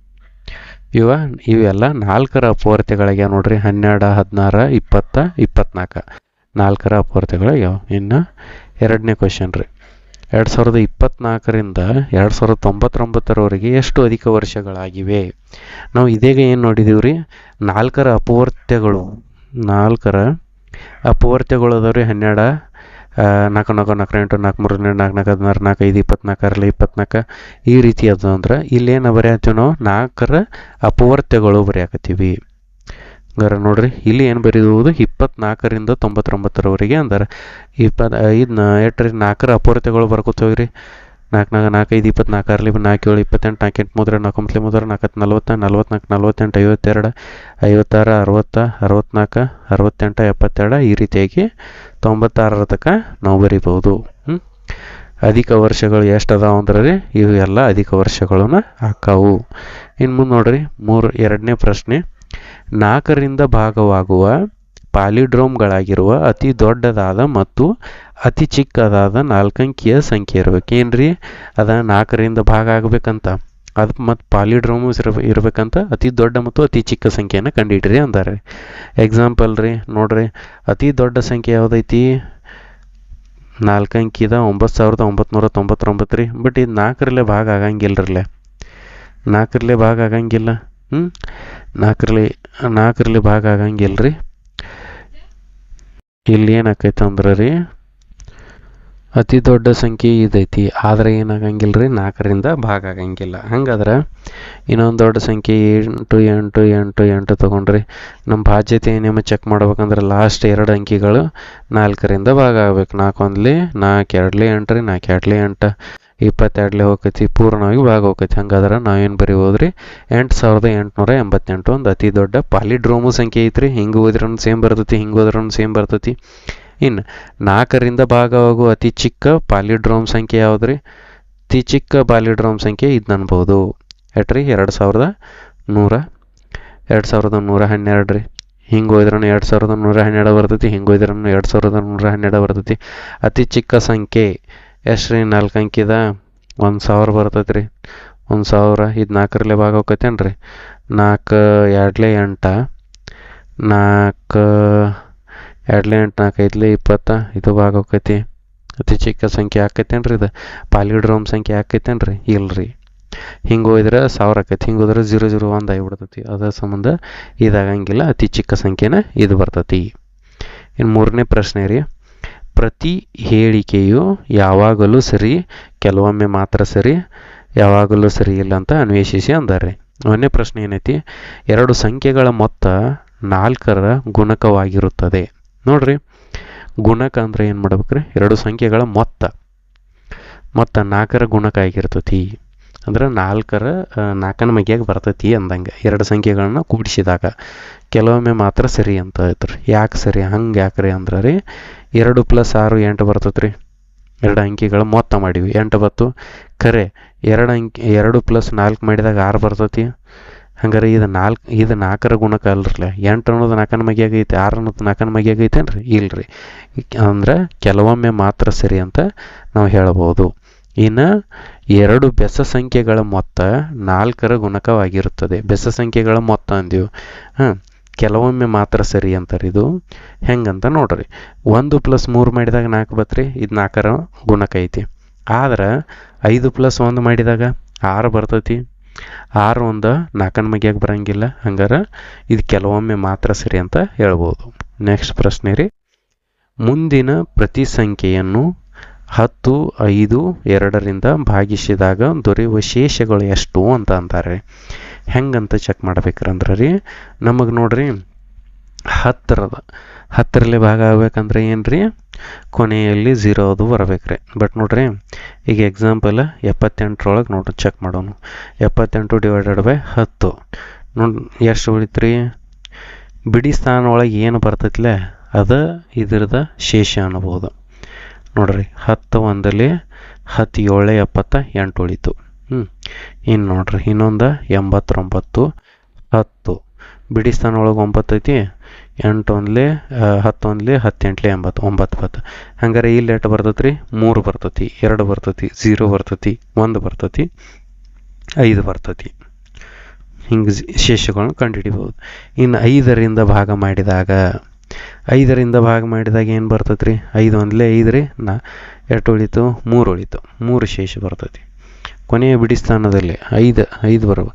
ಇವ, ಇವೆಲ್ಲ ನಾಲ್ಕರ ಅಪೂರ್ತಿಗಳಿಗೆ ನೋಡಿರಿ, ಹನ್ನೆರಡು, ಹದಿನಾರು, ಇಪ್ಪತ್ತ ಇಪ್ಪತ್ನಾಲ್ಕು ನಾಲ್ಕರ ಅಪವರ್ತಿಗಳಾಗ್ಯಾವ ಇನ್ನು ಎರಡನೇ ಕ್ವಶನ್ ರೀ. ಎರಡು ಸಾವಿರದ ಇಪ್ಪತ್ತ್ನಾಲ್ಕರಿಂದ ಎರಡು ಸಾವಿರದ ತೊಂಬತ್ತೊಂಬತ್ತರವರೆಗೆ ಎಷ್ಟು ಅಧಿಕ ವರ್ಷಗಳಾಗಿವೆ? ನಾವು ಇದೀಗ ಏನು ನೋಡಿದೀವಿ ರೀ ನಾಲ್ಕರ ಅಪವರ್ತ್ಯಗಳು. ನಾಲ್ಕರ ಅಪವರ್ತ್ಯಗಳು ಅದಾವ ರೀ ಹನ್ನೆರಡು ನಾಲ್ಕು ನಾಲ್ಕು ನಾಲ್ಕು ಎಂಟು, ನಾಲ್ಕು, ಮೂರು, ಹನ್ನೆರಡು, ನಾಲ್ಕು ನಾಲ್ಕು, ಹದಿನಾರು, ನಾಲ್ಕು, ಐದು ಇಪ್ಪತ್ನಾಲ್ಕರಲ್ಲಿ ಇಪ್ಪತ್ನಾಲ್ಕು. ಈ ರೀತಿ ಅದು ಅಂದ್ರೆ ಇಲ್ಲೇನು ಬರೆಯತ್ತೀವಿ ನಾವು? ನಾಲ್ಕರ ಅಪವರ್ತ್ಯಗಳು ಬರೆಯಾಕತ್ತೀವಿ. ಹಂಗಾರೆ ನೋಡ್ರಿ, ಇಲ್ಲಿ ಏನು ಬರೆಯುವುದು ಇಪ್ಪತ್ನಾಲ್ಕರಿಂದ ತೊಂಬತ್ತೊಂಬತ್ತರವರೆಗೆ ಅಂದರೆ. ಇಪ್ಪತ್ತು ಐದು ಎಟ್ರಿ, ನಾಲ್ಕರ ಅಪೂರ್ತೆಗಳು ಬರ್ಕೋತ ರೀ ನಾಲ್ಕು ನಾಲ್ಕು ನಾಲ್ಕು ಐದು ಇಪ್ಪತ್ನಾಲ್ಕರಲ್ಲಿ ನಾಲ್ಕು ಏಳು ಇಪ್ಪತ್ತೆಂಟು ನಾಲ್ಕು ಎಂಟು ಮೂದ್ರೆ ನಾಲ್ಕು ಒಂಬತ್ತು ಮೂದ್ರೆ ನಾಲ್ಕತ್ತು ನಲ್ವತ್ತು, ನಲ್ವತ್ನಾಲ್ಕು, ನಲ್ವತ್ತೆಂಟು, ಐವತ್ತೆರಡು, ಐವತ್ತಾರು, ಅರವತ್ತ ಅರವತ್ತ್ನಾಲ್ಕು ಅರವತ್ತೆಂಟು, ಎಪ್ಪತ್ತೆರಡು ಈ ರೀತಿಯಾಗಿ ತೊಂಬತ್ತಾರರ ತನಕ ನಾವು ಬರಿಬೋದು ಅಧಿಕ ವರ್ಷಗಳು ಎಷ್ಟು ಅದಾವ ಅಂದ್ರೆ ರೀ ಇವು ಎಲ್ಲ ಅಧಿಕ ವರ್ಷಗಳನ್ನ ಹಾಕಾವು. ಇನ್ನು ಮುಂದೆ ನೋಡ್ರಿ, ಮೂರು, ಎರಡನೇ ಪ್ರಶ್ನೆ. ನಾಲ್ಕರಿಂದ ಭಾಗವಾಗುವ ಪಾಲಿಡ್ರೋಮ್ಗಳಾಗಿರುವ ಅತಿ ದೊಡ್ಡದಾದ ಮತ್ತು ಅತಿ ಚಿಕ್ಕದಾದ ನಾಲ್ಕಂಕಿಯ ಸಂಖ್ಯೆ ಇರ್ಬೇಕು. ಏನ್ರಿ? ಅದ ನಾಲ್ಕರಿಂದ ಭಾಗ ಆಗಬೇಕಂತ. ಅದು ಮತ್ತು ಪಾಲಿಡ್ರೋಮು ಇರ್ಬ, ಇರ್ಬೇಕಂತ ಅತಿ ದೊಡ್ಡ ಮತ್ತು ಅತಿ ಚಿಕ್ಕ ಸಂಖ್ಯೆಯನ್ನು ಕಂಡುಹಿಡ್ರಿ ಅಂದಾರೆ. ಎಕ್ಸಾಂಪಲ್ ರೀ, ನೋಡ್ರಿ. ಅತಿ ದೊಡ್ಡ ಸಂಖ್ಯೆ ಯಾವುದೈತಿ? ನಾಲ್ಕಂಕಿದ ಒಂಬತ್ತು ಸಾವಿರದ ಒಂಬತ್ನೂರ ತೊಂಬತ್ತೊಂಬತ್ತು ರೀ. ಬಟ್ ಇದು ನಾಲ್ಕರಲ್ಲೇ ಭಾಗ ಆಗಂಗಿಲ್ಲರಲ್ಲೇ ನಾಲ್ಕರಲ್ಲೇ ಭಾಗ ಆಗಂಗಿಲ್ಲ. ಹ್ಞೂ ನಾಲ್ಕರಲ್ಲಿ ನಾಲ್ಕರಲ್ಲಿ ಭಾಗ ಆಗಂಗಿಲ್ಲ ರೀ ಇಲ್ಲಿ ಏನಾಕೈತೆ ಅಂದ್ರೆ ರೀ ಅತಿ ದೊಡ್ಡ ಸಂಖ್ಯೆ ಇದೈತಿ, ಆದರೆ ಏನಾಗಂಗಿಲ್ಲ ರೀ ನಾಲ್ಕರಿಂದ ಭಾಗ ಆಗಂಗಿಲ್ಲ. ಹಂಗಾದ್ರೆ ಇನ್ನೊಂದು ದೊಡ್ಡ ಸಂಖ್ಯೆ ಎಂಟು ಎಂಟು ಎಂಟು ಎಂಟು ತೊಗೊಂಡ್ರಿ. ನಮ್ಮ ಬಾಧ್ಯತೆ ನಿಮ್ಮ ಚೆಕ್ ಮಾಡ್ಬೇಕಂದ್ರೆ ಲಾಸ್ಟ್ ಎರಡು ಅಂಕಿಗಳು ನಾಲ್ಕರಿಂದ ಭಾಗ ಆಗ್ಬೇಕು. ನಾಲ್ಕೊಂದ್ಲಿ ನಾಲ್ಕು, ಎರಡ್ಲಿ ಎಂಟು ರೀ, ನಾಲ್ಕು, ಎರಡ್ಲಿ ಎಂಟು. ಇಪ್ಪತ್ತೆರಡ್ಲಿ ಹೋಗೈತಿ ಪೂರ್ಣವಾಗಿ ಭಾಗ ಹೋಗತಿ ಹಂಗಾದ್ರೆ ನಾವೇನು ಬರೀಬೋದ್ರಿ? ಎಂಟು ಸಾವಿರದ ಎಂಟುನೂರ ಎಂಬತ್ತೆಂಟು ಒಂದು ಅತಿ ದೊಡ್ಡ ಪಾಲಿಡ್ರೋಮು ಸಂಖ್ಯೆ ಐತ್ರಿ. ಹಿಂಗೆ ಹೋದ್ರೂ ಸೇಮ್ ಬರ್ತೈತಿ, ಹಿಂಗೆ ಹೋದ್ರೂ ಸೇಮ್ ಬರ್ತೈತಿ. ಇನ್ನು ನಾಲ್ಕರಿಂದ ಭಾಗವಾಗುವ ಅತಿ ಚಿಕ್ಕ ಪಾಲಿಡ್ರೋಮ್ ಸಂಖ್ಯೆ ಯಾವ್ದು ರೀ ಅತಿ ಚಿಕ್ಕ ಪಾಲಿಡ್ರೋಮ್ ಸಂಖ್ಯೆ ಇದು ಅನ್ಬೋದು ಎಟ್ರಿ? ಎರಡು ಸಾವಿರದ ನೂರ, ಎರಡು ಸಾವಿರದ ನೂರ ಹನ್ನೆರಡು ರೀ ಹಿಂಗೆ ಹೋದ್ರೂ ಎರಡು ಸಾವಿರದ ನೂರ ಹನ್ನೆರಡು ಬರ್ತೈತಿ, ಹಿಂಗೆ ಹೋದ್ರೂ ಎರಡು ಸಾವಿರದ ನೂರ ಹನ್ನೆರಡು ಬರ್ತೈತಿ. ಅತಿ ಚಿಕ್ಕ ಸಂಖ್ಯೆ ಎಷ್ಟು ರೀ ನಾಲ್ಕು ಅಂಕಿದ ಒಂದು ಸಾವಿರ ಬರ್ತೈತೆ ರೀ. ಒಂದು ಸಾವಿರ, ಇದು ನಾಲ್ಕರಲ್ಲೇ ಭಾಗ ಹೋಗತ್ತೇನು ರೀ. ನಾಲ್ಕು, ಎರಡ್ಲೆ ಎಂಟು. ನಾಲ್ಕು, ಎರಡ್ಲೆ ಎಂಟು, ನಾಲ್ಕು ಐದ್ಲೆ ಇಪ್ಪತ್ತ. ಇದು ಭಾಗ ಅತಿ ಚಿಕ್ಕ ಸಂಖ್ಯೆ ಆಕೈತೇನು ರೀ ಇದು. ಪಾಲಿಡ್ರೋಮ್ ಸಂಖ್ಯೆ ಆಕೈತೇನು ರೀ. ಇಲ್ಲ ರೀ ಹಿಂಗೆ ಹೋದ್ರೆ ಸಾವಿರ ಆಕೈತಿ. ಹಿಂಗೆ ಹೋದ್ರೆ ಜೀರೋ ಜೀರೋ, ಒಂದು ಆಗಿಬಿಡ್ತೈತಿ. ಅದರ ಸಂಬಂಧ ಇದಾಗಂಗಿಲ್ಲ. ಅತಿ ಚಿಕ್ಕ ಸಂಖ್ಯೆನ ಇದು ಬರ್ತೈತಿ. ಇನ್ನು ಮೂರನೇ ಪ್ರಶ್ನೆ ರೀ. ಪ್ರತಿ ಹೇಳಿಕೆಯು ಯಾವಾಗಲೂ ಸರಿ, ಕೆಲವೊಮ್ಮೆ ಮಾತ್ರ ಸರಿ, ಯಾವಾಗಲೂ ಸರಿ ಇಲ್ಲ ಅಂತ ಅನ್ವೇಷಿಸಿ ಅಂದಾರೆ. ಒಂದನೇ ಪ್ರಶ್ನೆ ಏನೈತಿ? ಎರಡು ಸಂಖ್ಯೆಗಳ ಮೊತ್ತ ನಾಲ್ಕರ ಗುಣಕವಾಗಿರುತ್ತದೆ. ನೋಡ್ರಿ, ಗುಣಕ ಅಂದ್ರೆ ಏನು ಮಾಡ್ಬೇಕ್ರಿ? ಎರಡು ಸಂಖ್ಯೆಗಳ ಮೊತ್ತ. ಮೊತ್ತ ನಾಲ್ಕರ ಗುಣಕ ಆಗಿರ್ತತಿ. ಅಂದ್ರೆ ನಾಲ್ಕರ ನಾಲ್ಕನ ಮಗಿಯಾಗಿ ಬರ್ತೈತಿ ಅಂದಂಗೆ. ಎರಡು ಸಂಖ್ಯೆಗಳನ್ನ ಕೂಡಿಸಿದಾಗ. ಕೆಲವೊಮ್ಮೆ ಮಾತ್ರ ಸರಿ ಅಂತ ಐತ್ರಿ. ಯಾಕೆ ಸರಿ? ಹಂಗೆ ಯಾಕ್ರಿ ಅಂದ್ರೆ ರೀ ಎರಡು ಪ್ಲಸ್ ಆರು ಎಂಟು ಬರ್ತೈತೆ ರೀ ಎರಡು ಅಂಕಿಗಳ ಮೊತ್ತ ಮಾಡಿವಿ. ಎಂಟು ಬತ್ತು. ಖರೆ, ಎರಡು ಅಂಕಿ, ಎರಡು ಪ್ಲಸ್ ನಾಲ್ಕು ಮಾಡಿದಾಗ ಆರು ಬರ್ತತಿ. ಹಂಗಾರೆ ಇದು ನಾಲ್ಕು, ಇದು ನಾಲ್ಕರ ಗುಣಕ ಅಲ್ರಲ್ಲ ಎಂಟು ಅನ್ನೋದು ನಾಲ್ಕನ ಮಗಿಯಾಗೈತೆ ಆರು ಅನ್ನೋದು ನಾಲ್ಕನ ಮಗಿಯಾಗೈತೆ ಐತೇನು ರೀ ಇಲ್ರಿ. ಅಂದ್ರೆ ಕೆಲವೊಮ್ಮೆ ಮಾತ್ರ ಸರಿ ಅಂತ ನಾವು ಹೇಳ್ಬೋದು. ಇನ್ನು ಎರಡು ಬೆಸ ಸಂಖ್ಯೆಗಳ ಮೊತ್ತ ನಾಲ್ಕರ ಗುಣಕವಾಗಿರುತ್ತದೆ. ಬೆಸ ಸಂಖ್ಯೆಗಳ ಮೊತ್ತ ಅಂದೀವಿ ಹಾಂ ಕೆಲವೊಮ್ಮೆ ಮಾತ್ರ ಸರಿ ಅಂತಾರೆ. ಇದು ಹೆಂಗಂತ ನೋಡ್ರಿ. ಒಂದು ಪ್ಲಸ್ ಮೂರು ಮಾಡಿದಾಗ ನಾಲ್ಕು ಬತ್ರಿ, ಇದು ನಾಲ್ಕರ ಗುಣಕ ಐತಿ. ಆದ್ರೆ ಐದು ಪ್ಲಸ್ ಒಂದು ಮಾಡಿದಾಗ ಆರು ಬರ್ತೈತಿ. ಆರು ಒಂದು ನಾಲ್ಕನ ಮಗ್ಯಾಗ ಬರಂಗಿಲ್ಲ. ಹಂಗಾರೆ ಇದು ಕೆಲವೊಮ್ಮೆ ಮಾತ್ರ ಸರಿ ಅಂತ ಹೇಳ್ಬೋದು. ನೆಕ್ಸ್ಟ್ ಪ್ರಶ್ನೆ ರೀ. ಮುಂದಿನ ಪ್ರತಿ ಸಂಖ್ಯೆಯನ್ನು ಹತ್ತು, ಐದು, ಎರಡರಿಂದ ಭಾಗಿಸಿದಾಗ ದೊರೆಯುವ ಶೇಷಗಳು ಎಷ್ಟು ಅಂತ ಅಂತಾರೆ. ಹೆಂಗಂತ ಚೆಕ್ ಮಾಡ್ಬೇಕ್ರಂದ್ರೆ ರೀ, ನಮಗೆ ನೋಡ್ರಿ ಹತ್ತಿರದ, ಹತ್ತರಲ್ಲಿ ಭಾಗ ಆಗ್ಬೇಕಂದ್ರೆ ಏನು ರೀ ಕೊನೆಯಲ್ಲಿ ಝೀರೋ ಅದು ಬರ್ಬೇಕ್ರಿ ಬಟ್ ನೋಡ್ರಿ, ಈಗ ಎಕ್ಸಾಂಪಲ್ ಎಪ್ಪತ್ತೆಂಟರೊಳಗೆ ನೋಡ್ರಿ ಚೆಕ್ ಮಾಡೋಣ. ಎಪ್ಪತ್ತೆಂಟು ಡಿವೈಡೆಡ್ ಬೈ ಹತ್ತು. ನೋಡಿ, ಎಷ್ಟು ಉಳಿತು ರೀ ಬಿಡಿ ಸ್ಥಾನ ಒಳಗೆ ಏನು ಬರ್ತೈತಿಲ್ಲ ಅದು ಇದ್ರದ ಶೇಷ ಅನ್ಬೋದು. ನೋಡ್ರಿ, ಹತ್ತು ಒಂದಲ್ಲಿ ಹತ್ತು ಏಳು ಎಪ್ಪತ್ತ ಎಂಟು ಉಳಿತು. ಹ್ಞೂ ಇನ್ನು ನೋಡ್ರಿ, ಇನ್ನೊಂದು ಎಂಬತ್ತೊಂಬತ್ತು, ಹತ್ತು. ಬಿಡಿ ಸ್ಥಾನ ಒಳಗೆ ಒಂಬತ್ತು ಐತಿ, ಎಂಟು ಒಂದ್ಲಿ ಹತ್ತು ಒಂದ್ಲಿ, ಹತ್ತೆಂಟ್ಲಿ, ಎಂಬತ್ತು, ಒಂಬತ್ತು ಬತ್ತು ಹಂಗಾರೆ ಇಲ್ಲಿ ಎಷ್ಟು ಬರ್ತೈತೆ ರೀ ಮೂರು ಬರ್ತೈತಿ, ಎರಡು ಬರ್ತೈತಿ ಝೀರೋ ಬರ್ತೈತಿ, ಒಂದು ಬರ್ತೈತಿ, ಐದು ಬರ್ತೈತಿ. ಹಿಂಗೆ ಶೇಷಗಳನ್ನ ಕಂಡುಹಿಡಿಬೋದು. ಇನ್ನು ಐದರಿಂದ ಭಾಗ ಮಾಡಿದಾಗ, ಐದರಿಂದ ಭಾಗ ಮಾಡಿದಾಗ ಏನು ಬರ್ತೈತೆ ರೀ ಐದು ಒಂದ್ಲೇ ಐದು ರೀ ನಾ ಎಷ್ಟು ಉಳಿತು? ಮೂರು ಉಳಿತು. ಮೂರು ಶೇಷ ಬರ್ತೈತಿ. ಕೊನೆಯ ಬಿಡಿ ಸ್ಥಾನದಲ್ಲಿ ಐದು ಐದು ಬರುವ.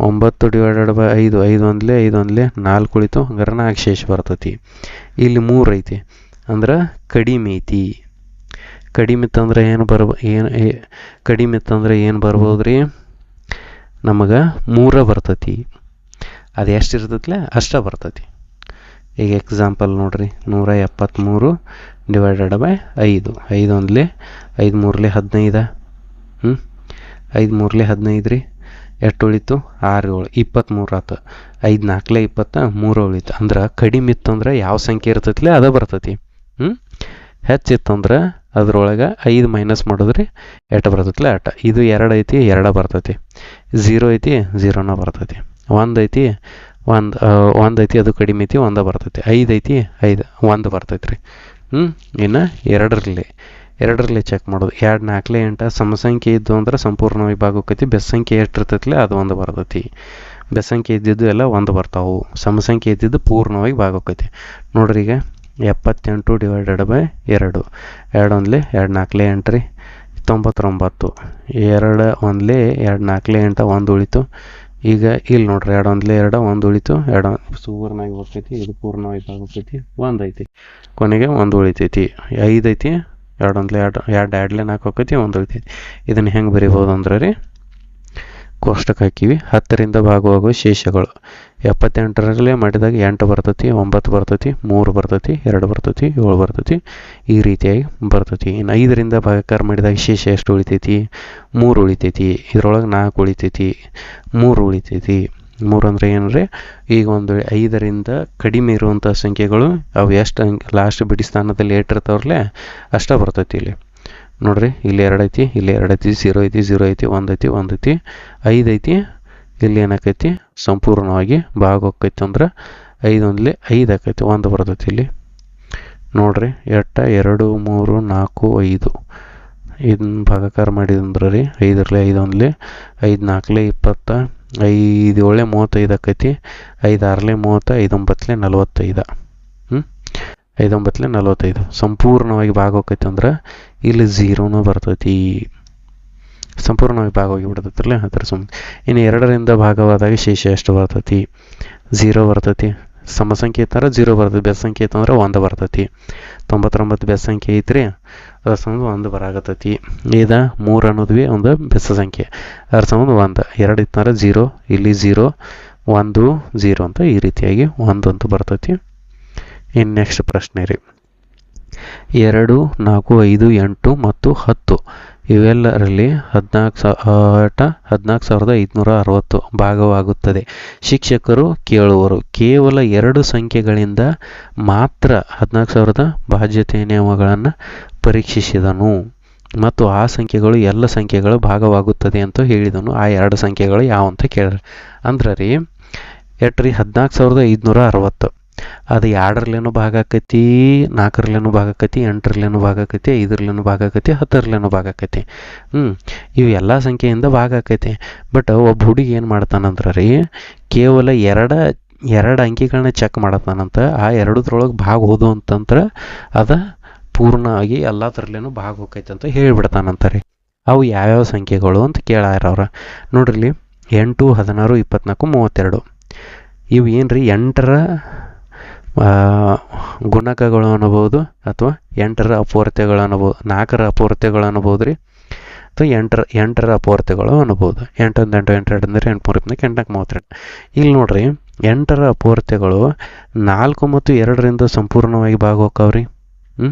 ಒಂಬತ್ತು ಡಿವೈಡೆಡ್ ಬೈ ಐದು ಐದು ಒಂದಲೇ ಐದು ಒಂದಲೇ, ನಾಲ್ಕು ಉಳಿತು ಹಂಗಾರೆ ನಾಲ್ಕು ಶೇಷ ಬರ್ತೈತಿ. ಇಲ್ಲಿ ಮೂರು ಐತಿ. ಅಂದ್ರೆ ಕಡಿಮೆ ಐತಿ. ಕಡಿಮೆ ಇತ್ತಂದ್ರೆ ಏನು ಬರ್ಬ ಏನು ಕಡಿಮೆ ಇತ್ತಂದ್ರೆ ಏನು ಬರ್ಬೋದು ರೀ ನಮಗೆ ಮೂರ ಬರ್ತೈತಿ. ಅದು ಎಷ್ಟು ಇರ್ತೈತಿ ಅಷ್ಟೇ ಬರ್ತತಿ. ಈಗ ಎಕ್ಸಾಂಪಲ್ ನೋಡಿರಿ. ನೂರ ಎಪ್ಪತ್ತ್ಮೂರು ಡಿವೈಡೆಡ್ ಬೈ ಐದು. ಐದು ಒಂದಲೇ, ಐದು ಮೂರಲೆ ಹದಿನೈದು. ಹ್ಞೂ ಐದು ಮೂರಲೆ ಹದಿನೈದು ರೀ. ಎಷ್ಟು ಉಳಿತು? ಆರು ಏಳು ಇಪ್ಪತ್ತ್ಮೂರು ಆತು. ಐದು ನಾಲ್ಕಲೆ ಇಪ್ಪತ್ತು, ಮೂರು ಉಳಿತು. ಅಂದ್ರೆ ಕಡಿಮೆ ಇತ್ತಂದ್ರೆ ಯಾವ ಸಂಖ್ಯೆ ಇರ್ತೈತಿಲ್ಲ ಅದು ಬರ್ತೈತಿ. ಹ್ಞೂ ಹೆಚ್ಚಿತ್ತಂದ್ರೆ ಅದ್ರೊಳಗೆ ಐದು ಮೈನಸ್ ಮಾಡಿದ್ರಿ ಎಟ್ಟು ಬರ್ತೈತಿಲ್ಲ ಅಟ. ಇದು ಎರಡು ಐತಿ, ಎರಡ ಬರ್ತೈತಿ. ಝೀರೋ ಐತಿ, ಝೀರೋನ ಬರ್ತೈತಿ. ಒಂದು ಐತಿ, ಒಂದು ಒಂದು ಐತಿ, ಅದು ಕಡಿಮೆ ಐತಿ, ಒಂದು ಬರ್ತೈತಿ. ಐದು ಐತಿ, ಐದು, ಒಂದು ಬರ್ತೈತಿ ರೀ ಹ್ಞೂ ಇನ್ನು ಎರಡರಲ್ಲಿ ಎರಡರಲ್ಲಿ ಚೆಕ್ ಮಾಡೋದು. ಎರಡು ನಾಲ್ಕಲೆ ಎಂಟ, ಸಮಸಂಖ್ಯೆ ಇದ್ದು ಅಂದ್ರೆ ಸಂಪೂರ್ಣವಾಗಿ ಬೆಸ್ ಬೆಸ್ಸಂಖ್ಯೆ ಎಷ್ಟು ಇರ್ತೈತಿ ಅದು ಒಂದು ಬರ್ತೈತಿ. ಬೆಸ್ಸಂಖ್ಯೆ ಇದ್ದಿದ್ದು ಎಲ್ಲ ಒಂದು ಬರ್ತಾವು. ಸಮಸಂಖ್ಯೆ ಇದ್ದಿದ್ದು ಪೂರ್ಣವಾಗಿ ಭಾಗ ಹೋಗ್ತೈತಿ ನೋಡ್ರಿ ಈಗ, ಎಪ್ಪತ್ತೆಂಟು ಡಿವೈಡೆಡ್ ಬೈ ಎರಡು. ಎರಡು ಒಂದ್ಲಿ ಎರಡು ನಾಲ್ಕಲೆ ಎಂಟು ರೀ. ತೊಂಬತ್ತೊಂಬತ್ತು. ಎರಡು ಒಂದ್ಲಿ ಎರಡು ನಾಲ್ಕಲೆ ಎಂಟ, ಒಂದು ಉಳಿತು. ಈಗ ಇಲ್ಲಿ ನೋಡ್ರಿ ಎರಡು ಒಂದ್ಲೆ ಎರಡು, ಒಂದು ಉಳಿತು. ಎರಡು ಸುವರ್ಣವಾಗಿ ಹೋಗ್ತೈತಿ ಇದು ಪೂರ್ಣವಾಗಿ ಹೋಗ್ತೈತಿ ಒಂದು ಐತಿ ಕೊನೆಗೆ ಒಂದು ಉಳಿತೈತಿ. ಐದು ಐತಿ ಎರಡು ಒಂದ್ಲೆ ಎರಡು ಎರಡು ಎರಡ್ಲೆ ನಾಲ್ಕು ಹೋಗ್ತೈತಿ ಒಂದು ಉಳಿತೈತಿ ಇದನ್ನು ಹೆಂಗೆ ಬರಿಬೋದು ಅಂದ್ರೆ ರೀ, ಕೋಷ್ಟಕ ಹಾಕಿವಿ. ಹತ್ತರಿಂದ ಭಾಗವಾಗುವ ಶೇಷಗಳು. ಎಪ್ಪತ್ತೆಂಟರಲ್ಲೇ ಮಾಡಿದಾಗ ಎಂಟು ಬರ್ತೈತಿ, ಒಂಬತ್ತು ಬರ್ತೈತಿ, ಮೂರು ಬರ್ತೈತಿ, ಎರಡು ಬರ್ತೈತಿ, ಏಳು ಬರ್ತೈತಿ, ಈ ರೀತಿಯಾಗಿ ಬರ್ತೈತಿ. ಇನ್ನು ಐದರಿಂದ ಭಾಗಕಾರ ಮಾಡಿದಾಗ ಶೇಷ ಎಷ್ಟು ಉಳಿತೈತಿ? ಮೂರು ಉಳಿತೈತಿ. ಇದ್ರೊಳಗೆ ನಾಲ್ಕು ಉಳಿತೈತಿ. ಮೂರು ಉಳಿತೈತಿ. ಮೂರು ಅಂದರೆ ಏನ್ರಿ? ಈಗ ಒಂದು ಐದರಿಂದ ಕಡಿಮೆ ಇರುವಂಥ ಸಂಖ್ಯೆಗಳು ಅವು ಎಷ್ಟು ಲಾಸ್ಟ್ ಬಿಡಿ ಸ್ಥಾನದಲ್ಲಿ ಏಟಿರ್ತಾವ್ರಲ್ಲೇ ಅಷ್ಟೇ ಬರ್ತೈತಿ ಇಲ್ಲಿ. ನೋಡ್ರಿ, ಇಲ್ಲಿ ಎರಡು ಐತಿ, ಇಲ್ಲಿ ಎರಡು ಐತಿ ಝೀರೋ ಐತಿ ಝೀರೋ ಐತಿ, ಒಂದು ಐತಿ ಒಂದು ಐತಿ, ಐದು ಐತಿ, ಇಲ್ಲಿ ಏನಾಕೈತಿ? ಸಂಪೂರ್ಣವಾಗಿ ಭಾಗ ಹೋಗ್ತೈತಿ ಅಂದ್ರೆ ಐದು ಒಂದ್ಲಿ ಐದು ಆಕೈತಿ, ಒಂದು ಬರ್ತೈತಿ ಇಲ್ಲಿ. ನೋಡ್ರಿ, ಎಟ್ಟ, ಎರಡು, ಮೂರು, ನಾಲ್ಕು, ಐದು. ಇದನ್ನ ಭಾಗಕಾರ ಮಾಡಿದಂದ್ರೆ ರೀ ಐದರಲ್ಲಿ ಐದು ಒಂದ್ಲಿ ಐದು ನಾಲ್ಕಲೆ ಇಪ್ಪತ್ತ ಐದು ಏಳೆ ಮೂವತ್ತೈದು ಆಕೈತಿ. ಐದು ಆರಲೆ ಮೂವತ್ತು, ಐದು ಒಂಬತ್ತಲೆ ನಲ್ವತ್ತೈದು. ಹ್ಞೂ ಐದು ಒಂಬತ್ತಲೆ ನಲ್ವತ್ತೈದು. ಸಂಪೂರ್ಣವಾಗಿ ಭಾಗ ಹೋಕೈತಿ ಅಂದ್ರೆ ಇಲ್ಲಿ ಝೀರೋನೂ ಬರ್ತೈತಿ. ಸಂಪೂರ್ಣವಾಗಿ ಭಾಗ ಹೋಗಿ ಥರ ಸುಮ್ಮನೆ ಇನ್ನು ಎರಡರಿಂದ ಭಾಗವಾದಾಗ ಶೇಷ ಎಷ್ಟು ಬರ್ತೈತಿ. ಝೀರೋ ಬರ್ತೈತಿ. ಸಮಸಂಖ್ಯೆ ಇತ್ತಂದ್ರೆ ಝೀರೋ ಬರ್ತೈತಿ. ಬೆಸ್ ಸಂಖ್ಯೆ ಇತ್ತಂದ್ರೆ ಒಂದು ಬರ್ತೈತಿ. ತೊಂಬತ್ತೊಂಬತ್ತು ಬೆಸ್ ಸಂಖ್ಯೆ ಐತ್ರಿ ಅದ್ರ ಸಂಬಂಧ ಒಂದು ಬರಾಗತ್ತೈತಿ ಇದ ಮೂರು ಅನ್ನೋದ್ವಿ ಒಂದು ಬೆಸ ಸಂಖ್ಯೆ ಅದ್ರ ಸಂಬಂಧ ಒಂದು, ಎರಡು ಇತ್ತಂದ್ರೆ ಜೀರೋ, ಇಲ್ಲಿ ಜೀರೋ, ಒಂದು ಝೀರೋ ಅಂತ ಈ ರೀತಿಯಾಗಿ ಒಂದು ಅಂತ ಬರ್ತೈತಿ. ಇನ್ನು ನೆಕ್ಸ್ಟ್ ಪ್ರಶ್ನೆ ರೀ. ಎರಡು, ನಾಲ್ಕು, ಐದು, ಎಂಟು ಮತ್ತು ಹತ್ತು. ಇವೆಲ್ಲರಲ್ಲಿ ಹದಿನಾಲ್ಕು ಸಾವಿರ ಹದಿನಾಲ್ಕು ಸಾವಿರದ ಐದುನೂರ ಅರವತ್ತು ಭಾಗವಾಗುತ್ತದೆ. ಶಿಕ್ಷಕರು ಕೇಳುವರು, ಕೇವಲ ಎರಡು ಸಂಖ್ಯೆಗಳಿಂದ ಮಾತ್ರ ಹದಿನಾಲ್ಕು ಸಾವಿರದ ಬಾಧ್ಯತೆ ನಿಯಮಗಳನ್ನು ಪರೀಕ್ಷಿಸಿದನು. ಮತ್ತು ಆ ಸಂಖ್ಯೆಗಳು ಎಲ್ಲ ಸಂಖ್ಯೆಗಳು ಭಾಗವಾಗುತ್ತದೆ ಅಂತ ಹೇಳಿದನು. ಆ ಎರಡು ಸಂಖ್ಯೆಗಳು ಯಾವಂತ ಕೇಳ್ರಿ. ಅಂದ್ರೆ ರೀ ಎಟ್ ರೀ ಹದಿನಾಲ್ಕು ಸಾವಿರದ ಐದುನೂರ ಅರವತ್ತು. ಅದು ಎರಡರಲ್ಲೇನೂ ಭಾಗ ಆಕೈತಿ, ನಾಲ್ಕರಲ್ಲೇನೂ ಭಾಗ ಆಕೈತಿ, ಎಂಟರಲ್ಲೇನೂ ಭಾಗ ಆಕೈತಿ, ಐದರಲ್ಲೇನೂ ಭಾಗ ಆಕೈತಿ, ಹತ್ತರಲ್ಲೇನೂ ಭಾಗ ಆಕೈತಿ. ಹ್ಞೂ ಇವು ಎಲ್ಲ ಸಂಖ್ಯೆಯಿಂದ ಭಾಗ ಆಕೈತಿ. ಬಟ್ ಒಬ್ಬ ಹುಡುಗಿ ಏನು ಮಾಡ್ತಾನಂದ್ರೆ ರೀ, ಕೇವಲ ಎರಡ, ಎರಡು ಅಂಕಿಗಳನ್ನ ಚೆಕ್ ಮಾಡತ್ತಾನಂತ ಆ ಎರಡದ್ರೊಳಗೆ ಭಾಗ ಹೋದು ಅಂತಂದ್ರೆ ಅದು ಪೂರ್ಣವಾಗಿ ಎಲ್ಲದರಲ್ಲೇನು ಭಾಗ ಹೋಗೈತೆ ಅಂತ ಹೇಳಿಬಿಡ್ತಾನಂತ ರೀ. ಅವು ಯಾವ್ಯಾವ ಸಂಖ್ಯೆಗಳು ಅಂತ ಕೇಳಾರ ಅವ್ರ. ನೋಡ್ರಿ ಎಂಟು, ಹದಿನಾರು, ಇಪ್ಪತ್ನಾಲ್ಕು, ಮೂವತ್ತೆರಡು. ಇವು ಏನು ರೀ ಎಂಟರ ಗುಣಕಗಳು ಅನ್ಬೋದು ಅಥವಾ ಎಂಟರ ಅಪೂರ್ತೆಗಳು ಅನ್ಬೋದು, ನಾಲ್ಕರ ಅಪೂರ್ತೆಗಳು ಅನ್ಬೋದು ರೀ. ಅಥವಾ ಎಂಟರ ಎಂಟರ ಅಪೂರ್ತೆಗಳು ಅನ್ಬೋದು. ಎಂಟೊಂದು ಎಂಟು ಎಂಟು ಎರಡು ಅಂದರೆ ಎಂಟು ಮೂರು ಇಪ್ಪತ್ನಾಲ್ಕು ಎಂಟಕ್ಕೆ ಮೂವತ್ತೆರಡು. ಇಲ್ಲಿ ನೋಡ್ರಿ, ಎಂಟರ ಅಪೂರ್ತೆಗಳು ನಾಲ್ಕು ಮತ್ತು ಎರಡರಿಂದ ಸಂಪೂರ್ಣವಾಗಿ ಭಾಗ ಹ್ಞೂ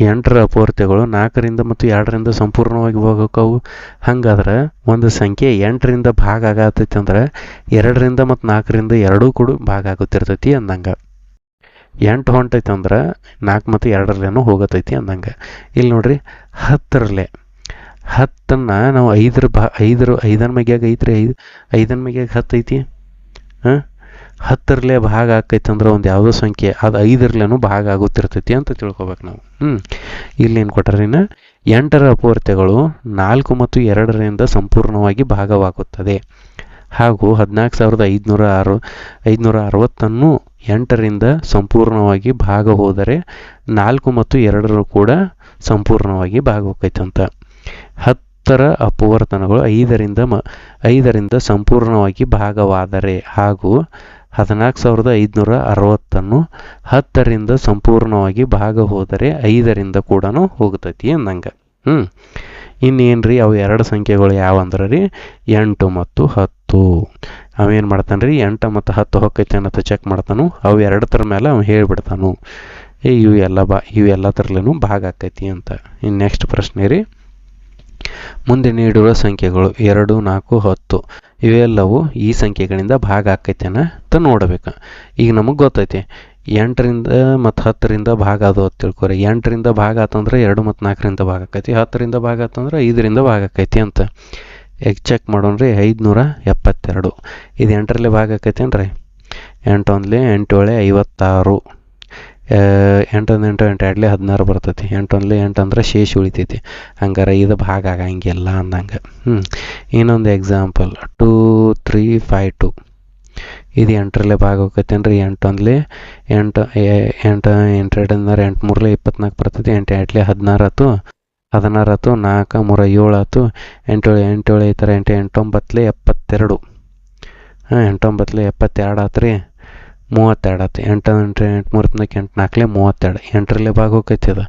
ಎಂಟರ ಅಪವರ್ತ್ಯಗಳು ನಾಲ್ಕರಿಂದ ಮತ್ತು ಎರಡರಿಂದ ಸಂಪೂರ್ಣವಾಗಿ ಹೋಗಕ್ಕವು ಹಂಗಾದ್ರೆ ಒಂದು ಸಂಖ್ಯೆ ಎಂಟರಿಂದ ಭಾಗ ಆಗತೈತಿ ಅಂದ್ರೆ ಎರಡರಿಂದ ಮತ್ತು ನಾಲ್ಕರಿಂದ ಎರಡೂ ಕೂಡ ಭಾಗ ಆಗುತ್ತಿರ್ತೈತಿ ಅಂದಂಗೆ. ಎಂಟು ಹೊಂಟೈತಿ ಅಂದ್ರೆ ನಾಲ್ಕು ಮತ್ತು ಎರಡರಲ್ಲೇನೋ ಹೋಗತೈತಿ ಅಂದಂಗೆ. ಇಲ್ಲಿ ನೋಡ್ರಿ, ಹತ್ತರಲ್ಲೇ. ಹತ್ತನ್ನು ನಾವು ಐದರ ಭಾ ಐದರ, ಐದನ ಮಗ್ಯಾಗ ಐತ್ರಿ ಐದು ಐದನ ಮಗ್ಯಾಗ ಹತ್ತೈತಿ? ಹಾಂ? ಹತ್ತರಲ್ಲೇ ಭಾಗ ಆಕೈತೆ ಅಂದ್ರೆ ಒಂದು ಯಾವುದೋ ಸಂಖ್ಯೆ, ಅದು ಐದರಲ್ಲೇನೂ ಭಾಗ ಆಗುತ್ತಿರ್ತೈತಿ ಅಂತ ತಿಳ್ಕೊಬೇಕು ನಾವು. ಹ್ಞೂ ಇಲ್ಲೇನು ಕೊಟ್ಟಾರಿನ ಎಂಟರ ಅಪೂರ್ತೆಗಳು ನಾಲ್ಕು ಮತ್ತು ಎರಡರಿಂದ ಸಂಪೂರ್ಣವಾಗಿ ಭಾಗವಾಗುತ್ತದೆ. ಹಾಗೂ ಹದಿನಾಲ್ಕು ಸಾವಿರದ ಐದುನೂರ ಆರು, ಐದುನೂರ ಅರವತ್ತನ್ನು ಎಂಟರಿಂದ ಸಂಪೂರ್ಣವಾಗಿ ಭಾಗ ಹೋದರೆ ನಾಲ್ಕು ಮತ್ತು ಎರಡರ ಕೂಡ ಸಂಪೂರ್ಣವಾಗಿ ಭಾಗ ಹೋಗ್ತೈತಂತ ಹತ್ತರ ಅಪವರ್ತನಗಳು ಐದರಿಂದ ಮ, ಐದರಿಂದ ಸಂಪೂರ್ಣವಾಗಿ ಭಾಗವಾದರೆ ಹಾಗೂ ಹದಿನಾಲ್ಕು ಸಾವಿರದ ಐದುನೂರ ಅರವತ್ತನ್ನು ಹತ್ತರಿಂದ ಸಂಪೂರ್ಣವಾಗಿ ಭಾಗ ಹೋದರೆ ಐದರಿಂದ ಕೂಡ ಹೋಗ್ತೈತಿ ಅಂದಂಗೆ. ಹ್ಞೂ ಇನ್ನೇನು ರೀ ಅವು ಎರಡು ಸಂಖ್ಯೆಗಳು ಯಾವಂದ್ರೆ ರೀ ಎಂಟು ಮತ್ತು ಹತ್ತು. ಅವೇನು ಮಾಡ್ತಾನೆ ರೀ ಎಂಟು ಮತ್ತು ಹತ್ತು ಹೊಕ್ಕೈತೆ ಅನ್ನೋದು ಚೆಕ್ ಮಾಡ್ತಾನು. ಅವು ಎರಡರ ಮೇಲೆ ಅವ ಹೇಳಿಬಿಡ್ತಾನು. ಏ, ಇವು ಎಲ್ಲ ಬಾ, ಇವು ಎಲ್ಲ ಥರಲೇನು ಭಾಗ ಆಕೈತಿ ಅಂತ. ಇನ್ನು ನೆಕ್ಸ್ಟ್ ಪ್ರಶ್ನೆ ರೀ. ಮುಂದೆ ನೀಡಿರುವ ಸಂಖ್ಯೆಗಳು ಎರಡು, ನಾಲ್ಕು, ಹತ್ತು. ಇವೆಲ್ಲವೂ ಈ ಸಂಖ್ಯೆಗಳಿಂದ ಭಾಗ ಆಕೈತೇನ ಅಂತ ನೋಡಬೇಕು. ಈಗ ನಮಗೆ ಗೊತ್ತೈತಿ, ಎಂಟರಿಂದ ಮತ್ತು ಹತ್ತರಿಂದ ಭಾಗ ಅದು ಅಂತ ತಿಳ್ಕೊರಿ. ಎಂಟರಿಂದ ಭಾಗ ಆತಂದ್ರೆ ಎರಡು ಮತ್ತು ನಾಲ್ಕರಿಂದ ಭಾಗ ಆಕೈತಿ. ಹತ್ತರಿಂದ ಭಾಗ ಆತಂದ್ರೆ ಐದರಿಂದ ಭಾಗ ಆಕೈತಿ ಅಂತ. ಈಗ ಚೆಕ್ ಮಾಡೋಣ್ರಿ, ಐದುನೂರ ಎಪ್ಪತ್ತೆರಡು. ಇದು ಎಂಟರಲ್ಲಿ ಭಾಗ ಆಕೈತೇನು ರೀ ಎಂಟೊಂದ್ಲಿ ಎಂಟು ಏಳೆ ಐವತ್ತಾರು. ಎಂಟೊಂದು ಎಂಟು ಎಂಟು ಎರಡ್ಲೆ ಹದಿನಾರು ಬರ್ತೈತಿ. ಎಂಟೊಂದ್ಲೆ ಎಂಟು ಅಂದ್ರೆ ಶೇಷ ಉಳಿತೈತಿ. ಹಂಗಾರೆ ಇದು ಭಾಗ ಆಗಂಗಿಲ್ಲ ಅಂದಂಗೆ. ಹ್ಞೂ ಇನ್ನೊಂದು example two, three five two. ಇದು ಎಂಟರಲ್ಲೇ ಭಾಗ ಹೋಗ್ತೈತೇನ್ರಿ ಎಂಟೊಂದ್ಲೆ ಎಂಟು ಎಂಟು ಎಂಟು ಎರಡು ಅಂದ್ರೆ ಎಂಟು ಮೂರಲೆ ಇಪ್ಪತ್ನಾಲ್ಕು ಬರ್ತೈತಿ. ಎಂಟು, ಎಂಟ್ಲೆ ಹದಿನಾರು ಆಯ್ತು ಹದಿನಾರು ಆಯ್ತು ನಾಲ್ಕು, ಮೂರ, ಏಳು ಎಂಟು ಎಂಟೇಳು ಎಂಟು, ಏಳು ಈ ಥರ ಎಂಟು ಎಂಟೊಂಬತ್ತಲೆ ಎಪ್ಪತ್ತೆರಡು. ಹಾಂ ಎಂಟೊಂಬತ್ತಲೆ ಎಪ್ಪತ್ತೆರಡು ಆತು ರೀ ಮೂವತ್ತೆರಡು ಆತು ಎಂಟು ಎಂಟು ಎಂಟು ಮೂವತ್ತ್ನಾಲ್ಕು ಎಂಟು ನಾಲ್ಕಲೆ ಮೂವತ್ತೆರಡು, ಎಂಟರಲ್ಲೇ ಭಾಗ ಹೋಗೈತಿ ಅದು.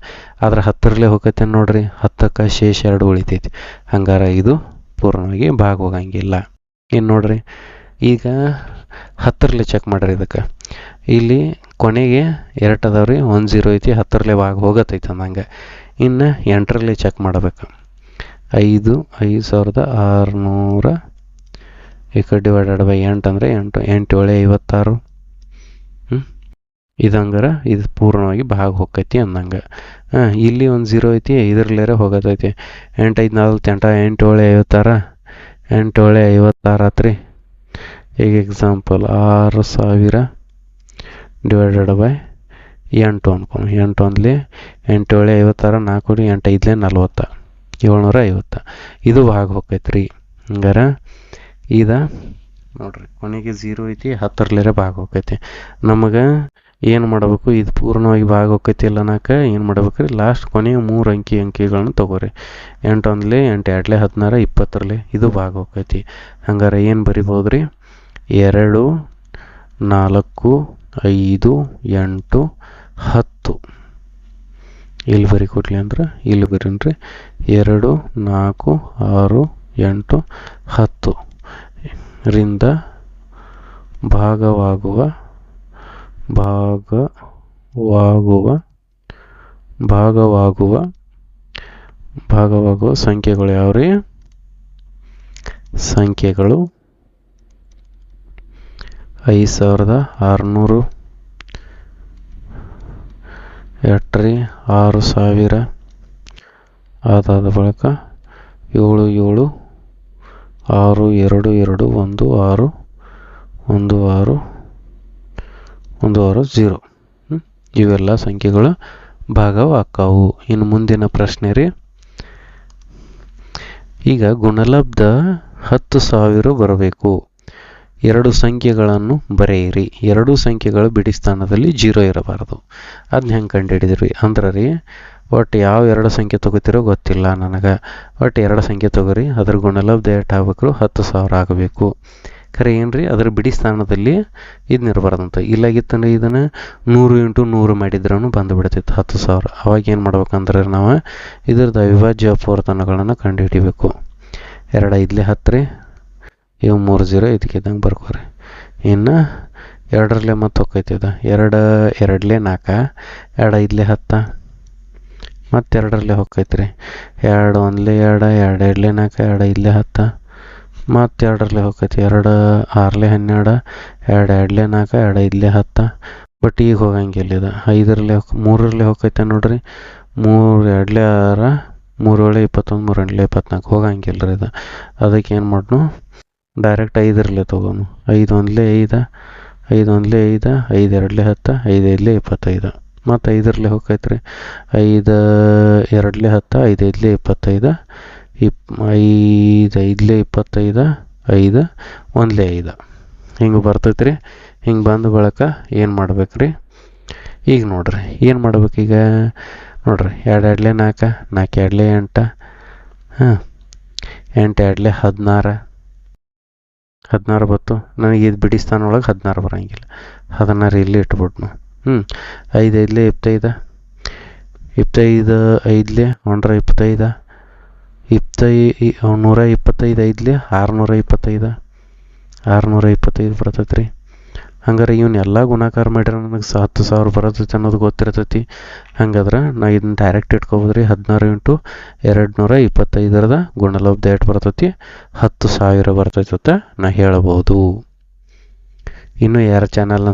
ಆದ್ರೆ ಹತ್ತರಲ್ಲೇ ಹೋಗೈತೆ ನೋಡ್ರಿ, ಹತ್ತಕ್ಕೆ ಶೇಷ ಎರಡು ಉಳಿತೈತಿ. ಹಂಗಾರೆ ಇದು ಪೂರ್ಣವಾಗಿ ಭಾಗ ಹೋಗಂಗಿಲ್ಲ ಇನ್ನು ನೋಡ್ರಿ, ಈಗ ಹತ್ತರಲ್ಲೇ ಚೆಕ್ ಮಾಡ್ರಿ ಇದಕ್ಕೆ. ಇಲ್ಲಿ ಕೊನೆಗೆ ಎರಡು ಅದಾವ ರೀ ಒಂದು ಜೀರೋ ಐತಿ, ಹತ್ತರಲ್ಲೇ ಭಾಗ ಹೋಗತೈತೆ ಅಂದಂಗೆ. ಇನ್ನು ಎಂಟರಲ್ಲೇ ಚೆಕ್ ಮಾಡಬೇಕು. ಐದು ಐದು ಸಾವಿರದ ಆರುನೂರ, ಈ ಕಡೆ ಡಿವೈಡೆಡ್ ಬೈ ಎಂಟು ಅಂದರೆ ಎಂಟು ಎಂಟು ಏಳೆ ಐವತ್ತಾರು. ಹ್ಞೂ ಇದಂಗಾರ ಇದು ಪೂರ್ಣವಾಗಿ ಭಾಗ ಹೋಗ್ತೈತಿ ಅಂದಂಗೆ. ಹಾಂ, ಇಲ್ಲಿ ಒಂದು ಝೀರೋ ಐತಿ, ಇದರಲ್ಲೇರೆ ಹೋಗತೈತಿ. ಎಂಟು ಐದು ನಾಲ್ಕು ಎಂಟ ಎಂಟು ಏಳು ಐವತ್ತಾರ ಎಂಟು ಏಳು ಐವತ್ತಾರು ಆತ್ರಿ. ಈಗ ಎಕ್ಸಾಂಪಲ್ ಆರು ಸಾವಿರ ಡಿವೈಡೆಡ್ ಬೈ ಎಂಟು ಅನ್ಕೊಂಡು ಎಂಟು ಒಂದ್ಲಿ ಎಂಟು ಏಳು ಐವತ್ತಾರ, ನಾಲ್ಕು ಎಂಟು ಐದ್ಲೆ ನಲ್ವತ್ತ. ಏಳ್ನೂರ ಐವತ್ತ. ಇದು ಭಾಗ ರೀ ಹಂಗಾರ, ಇದ ನೋಡ್ರಿ, ಕೊನೆಗೆ ಝೀರೋ ಐತಿ ಹತ್ತರಲ್ಲೇ ಭಾಗ ಹೋಗ್ತೈತಿ ನಮಗೆ ಏನು ಮಾಡಬೇಕು? ಇದು ಪೂರ್ಣವಾಗಿ ಭಾಗ ಹೋಗ್ತೈತಿ ಅನ್ನಕ ಏನು ಮಾಡ್ಬೇಕು ರೀ? ಲಾಸ್ಟ್ ಕೊನೆಗೆ ಮೂರು ಅಂಕಿ ಅಂಕಿಗಳನ್ನ ತಗೋರಿ. ಎಂಟು ಒಂದ್ಲೆ, ಎಂಟು ಎರಡ್ಲೆ, ಹದಿನಾರ, ಇಪ್ಪತ್ತರಲ್ಲಿ, ಇದು ಭಾಗ ಹೋಗ್ತೈತಿ ಹಂಗಾರೆ ಏನು ಬರಿಬೋದು ರೀ ಎರಡು, ನಾಲ್ಕು, ಐದು, ಎಂಟು, ಹತ್ತು. ಇಲ್ಲಿ ಬರಿ ಕೊಡ್ಲಿ ಅಂದ್ರೆ, ಇಲ್ಲಿ ಬರೀನ್ರಿ. ಎರಡು, ನಾಲ್ಕು, ಆರು, ಎಂಟು, ಹತ್ತು. ರಿಂದ ಭಾಗವಾಗುವ ಭಾಗವಾಗುವ ಭಾಗವಾಗುವ ಭಾಗವಾಗುವ ಸಂಖ್ಯೆಗಳು ಯಾವ್ರಿ? ಸಂಖ್ಯೆಗಳು ಐದು ಸಾವಿರದ ಆರುನೂರು, ಎಟ್ರಿ ಆರು ಸಾವಿರ, ಅದಾದ ಬಳಿಕ ಏಳು ಏಳು ಆರು, ಎರಡು ಎರಡು, ಒಂದು, ಆರು ಒಂದು ಆರು ಒಂದು, ಆರು ಝೀರೋ ಇವೆಲ್ಲ ಸಂಖ್ಯೆಗಳು ಭಾಗವಾಕ್ಕಾವು. ಇನ್ನು ಮುಂದಿನ ಪ್ರಶ್ನೆ ರೀ. ಈಗ ಗುಣಲಬ್ಧ ಹತ್ತು ಸಾವಿರ ಬರಬೇಕು. ಎರಡು ಸಂಖ್ಯೆಗಳನ್ನು ಬರೆಯಿರಿ. ಎರಡು ಸಂಖ್ಯೆಗಳು ಬಿಡಿ ಸ್ಥಾನದಲ್ಲಿ ಜೀರೋ ಇರಬಾರದು. ಅದನ್ನ ಹೆಂಗೆ ಕಂಡುಹಿಡಿದ್ರಿ? ಅಂದ್ರೆ ರೀ ಒಟ್ಟು ಯಾವ ಎರಡು ಸಂಖ್ಯೆ ತೊಗೋತಿರೋ ಗೊತ್ತಿಲ್ಲ ನನಗೆ. ಒಟ್ಟು ಎರಡು ಸಂಖ್ಯೆ ತೊಗೋರಿ, ಅದ್ರ ಗುಣಲಬ್ಧ ಎಷ್ಟು ಆಗ್ಬೇಕು ಹತ್ತು ಸಾವಿರ ಆಗಬೇಕು. ಖರೆ ಏನು ರೀ ಅದ್ರ ಬಿಡಿ ಸ್ಥಾನದಲ್ಲಿ ಇದನ್ನ ಇಲ್ಲಾಗಿತ್ತಂದ್ರೆ ಇದನ್ನು ನೂರು ಇಂಟು ನೂರು ಮಾಡಿದ್ರೂ ಬಂದುಬಿಡ್ತಿತ್ತು ಹತ್ತು ಸಾವಿರ. ಅವಾಗ ಏನು ಮಾಡ್ಬೇಕಂದ್ರೆ ನಾವು ಇದ್ರದ್ದು ಅವಿಭಾಜ್ಯ ಅಪವರ್ತನಗಳನ್ನು ಕಂಡುಹಿಡಿಬೇಕು. ಎರಡು ಐದ್ಲೆ ಹತ್ತು ರೀ ಇವು ಮೂರು ಜೀರೋ ಇದಕ್ಕೆ ಇದ್ದಂಗೆ ಬರ್ಕೋರಿ. ಇನ್ನು ಎರಡರಲ್ಲೇ ಮತ್ತೆ ಇದು ಎರಡು, ಎರಡಲೇ ನಾಲ್ಕು ಎರಡು ಐದಲೇ ಹತ್ತು. ಮತ್ತು ಎರಡರಲ್ಲೇ ರೀ ಎರಡು ಒಂದ್ಲೆ ಎರಡು ಎರಡು ಎರಡಲೇ ನಾಲ್ಕು ಎರಡು ಐದಲೇ ಹತ್ತು. ಮತ್ತು ಎರಡರಲ್ಲೇ ಹೋಗ್ತೈತಿ ಎರಡು ಆರ್ಲೆ ಹನ್ನೆರಡು, ಎರಡು ಎರಡಲೇ ನಾಲ್ಕು ಎರಡು ಐದಲೇ ಹತ್ತು. ಬಟ್ ಈಗ ಹೋಗಂಗಿಲ್ಲ ಇದು. ಐದರಲ್ಲೇ ಮೂರರಲ್ಲೇ ಹೋಗ್ತೈತೆ ನೋಡ್ರಿ. ಮೂರು ಎರಡಲೇ ಆರ, ಮೂರು ಏಳು ಇಪ್ಪತ್ತೊಂದು, ಮೂರು ಎಂಟ್ಲೆ ಇಪ್ಪತ್ನಾಲ್ಕು. ಹೋಗಂಗಿಲ್ಲ ರೀ ಇದು. ಅದಕ್ಕೆ ಏನು ಮಾಡ್ನು? ಡೈರೆಕ್ಟ್ ಐದರಲ್ಲೇ ತೊಗೊನು. ಐದು ಒಂದ್ಲೆ ಐದು ಐದು ಒಂದ್ಲೆ ಐದು ಐದು ಎರಡಲೇ ಹತ್ತು, ಐದು ಐದಲೇ ಇಪ್ಪತ್ತೈದು. ಮತ್ತು ಐದರಲ್ಲೇ ಹೋಗ್ತೈತೆ ರೀ ಐದು ಎರಡಲೇ ಹತ್ತು, ಐದು ಐದಲೇ ಇಪ್ಪತ್ತೈದು, ಇಪ್, ಐದು ಐದಲೇ ಇಪ್ಪತ್ತೈದು, ಐದು ಒಂದ್ಲೆ ಐದು. ಹಿಂಗೆ ಬರ್ತೈತೆ ರೀ ಹಿಂಗೆ ಬಂದ ಬಳಕ ಏನು ಮಾಡ್ಬೇಕು ರೀ ಈಗ ನೋಡ್ರಿ. ಏನು ಮಾಡ್ಬೇಕು ಈಗ? ನೋಡ್ರಿ. ಎರಡು ಎರಡಲೆ ನಾಲ್ಕು ನಾಲ್ಕು ಎರಡಲೆ ಎಂಟು ಹಾಂ ಎಂಟು ಎರಡಲೆ ಹದಿನಾರು. ಹದಿನಾರು ಬತ್ತು. ನನಗೆ ಇದು ಬಿಡಿಸ್ತಾನ ಒಳಗೆ ಹದಿನಾರು ಬರೋಂಗಿಲ್ಲ. ಹದಿನಾರು ಇಲ್ಲಿ ಇಟ್ಬಿಟ್ನು. ಹ್ಞೂ ಐದು ಐದಲೇ, ಇಪ್ಪತ್ತೈದು. ಇಪ್ಪತ್ತೈದು ಐದಲೆ, ಒಂದರ ಇಪ್ಪತ್ತೈದು. ಇಪ್ಪತ್ತೈ ನೂರ ಇಪ್ಪತ್ತೈದು ಐದಲೆ, ಆರುನೂರ ಇಪ್ಪತ್ತೈದು. ಆರುನೂರ ಇಪ್ಪತ್ತೈದು ಬರ್ತೈತೆ ರೀ ಹಂಗಾರೆ ಇವನ್ನ ಎಲ್ಲ ಗುಣಾಕಾರ ಮಾಡ್ಯಾರ ನನಗೆ ಹತ್ತು ಸಾವಿರ ಬರತೈತೆ ಅನ್ನೋದು ಗೊತ್ತಿರ್ತೈತಿ. ಹಂಗಾದ್ರೆ ನಾ ಇದನ್ನ ಡೈರೆಕ್ಟ್ ಇಟ್ಕೊಬೋದು ರೀ ಹದಿನಾರು ಇಂಟು ಎರಡು ನೂರ ಇಪ್ಪತ್ತೈದರದ ಗುಣಲಬ್ಧ ಎಷ್ಟು ಬರ್ತೈತಿ? ಹತ್ತು ಸಾವಿರ ಬರ್ತೈತೆ ಅಂತ ನಾ ಹೇಳಬಹುದು ಇನ್ನು ಯಾರ ಚಾನಲ್ನ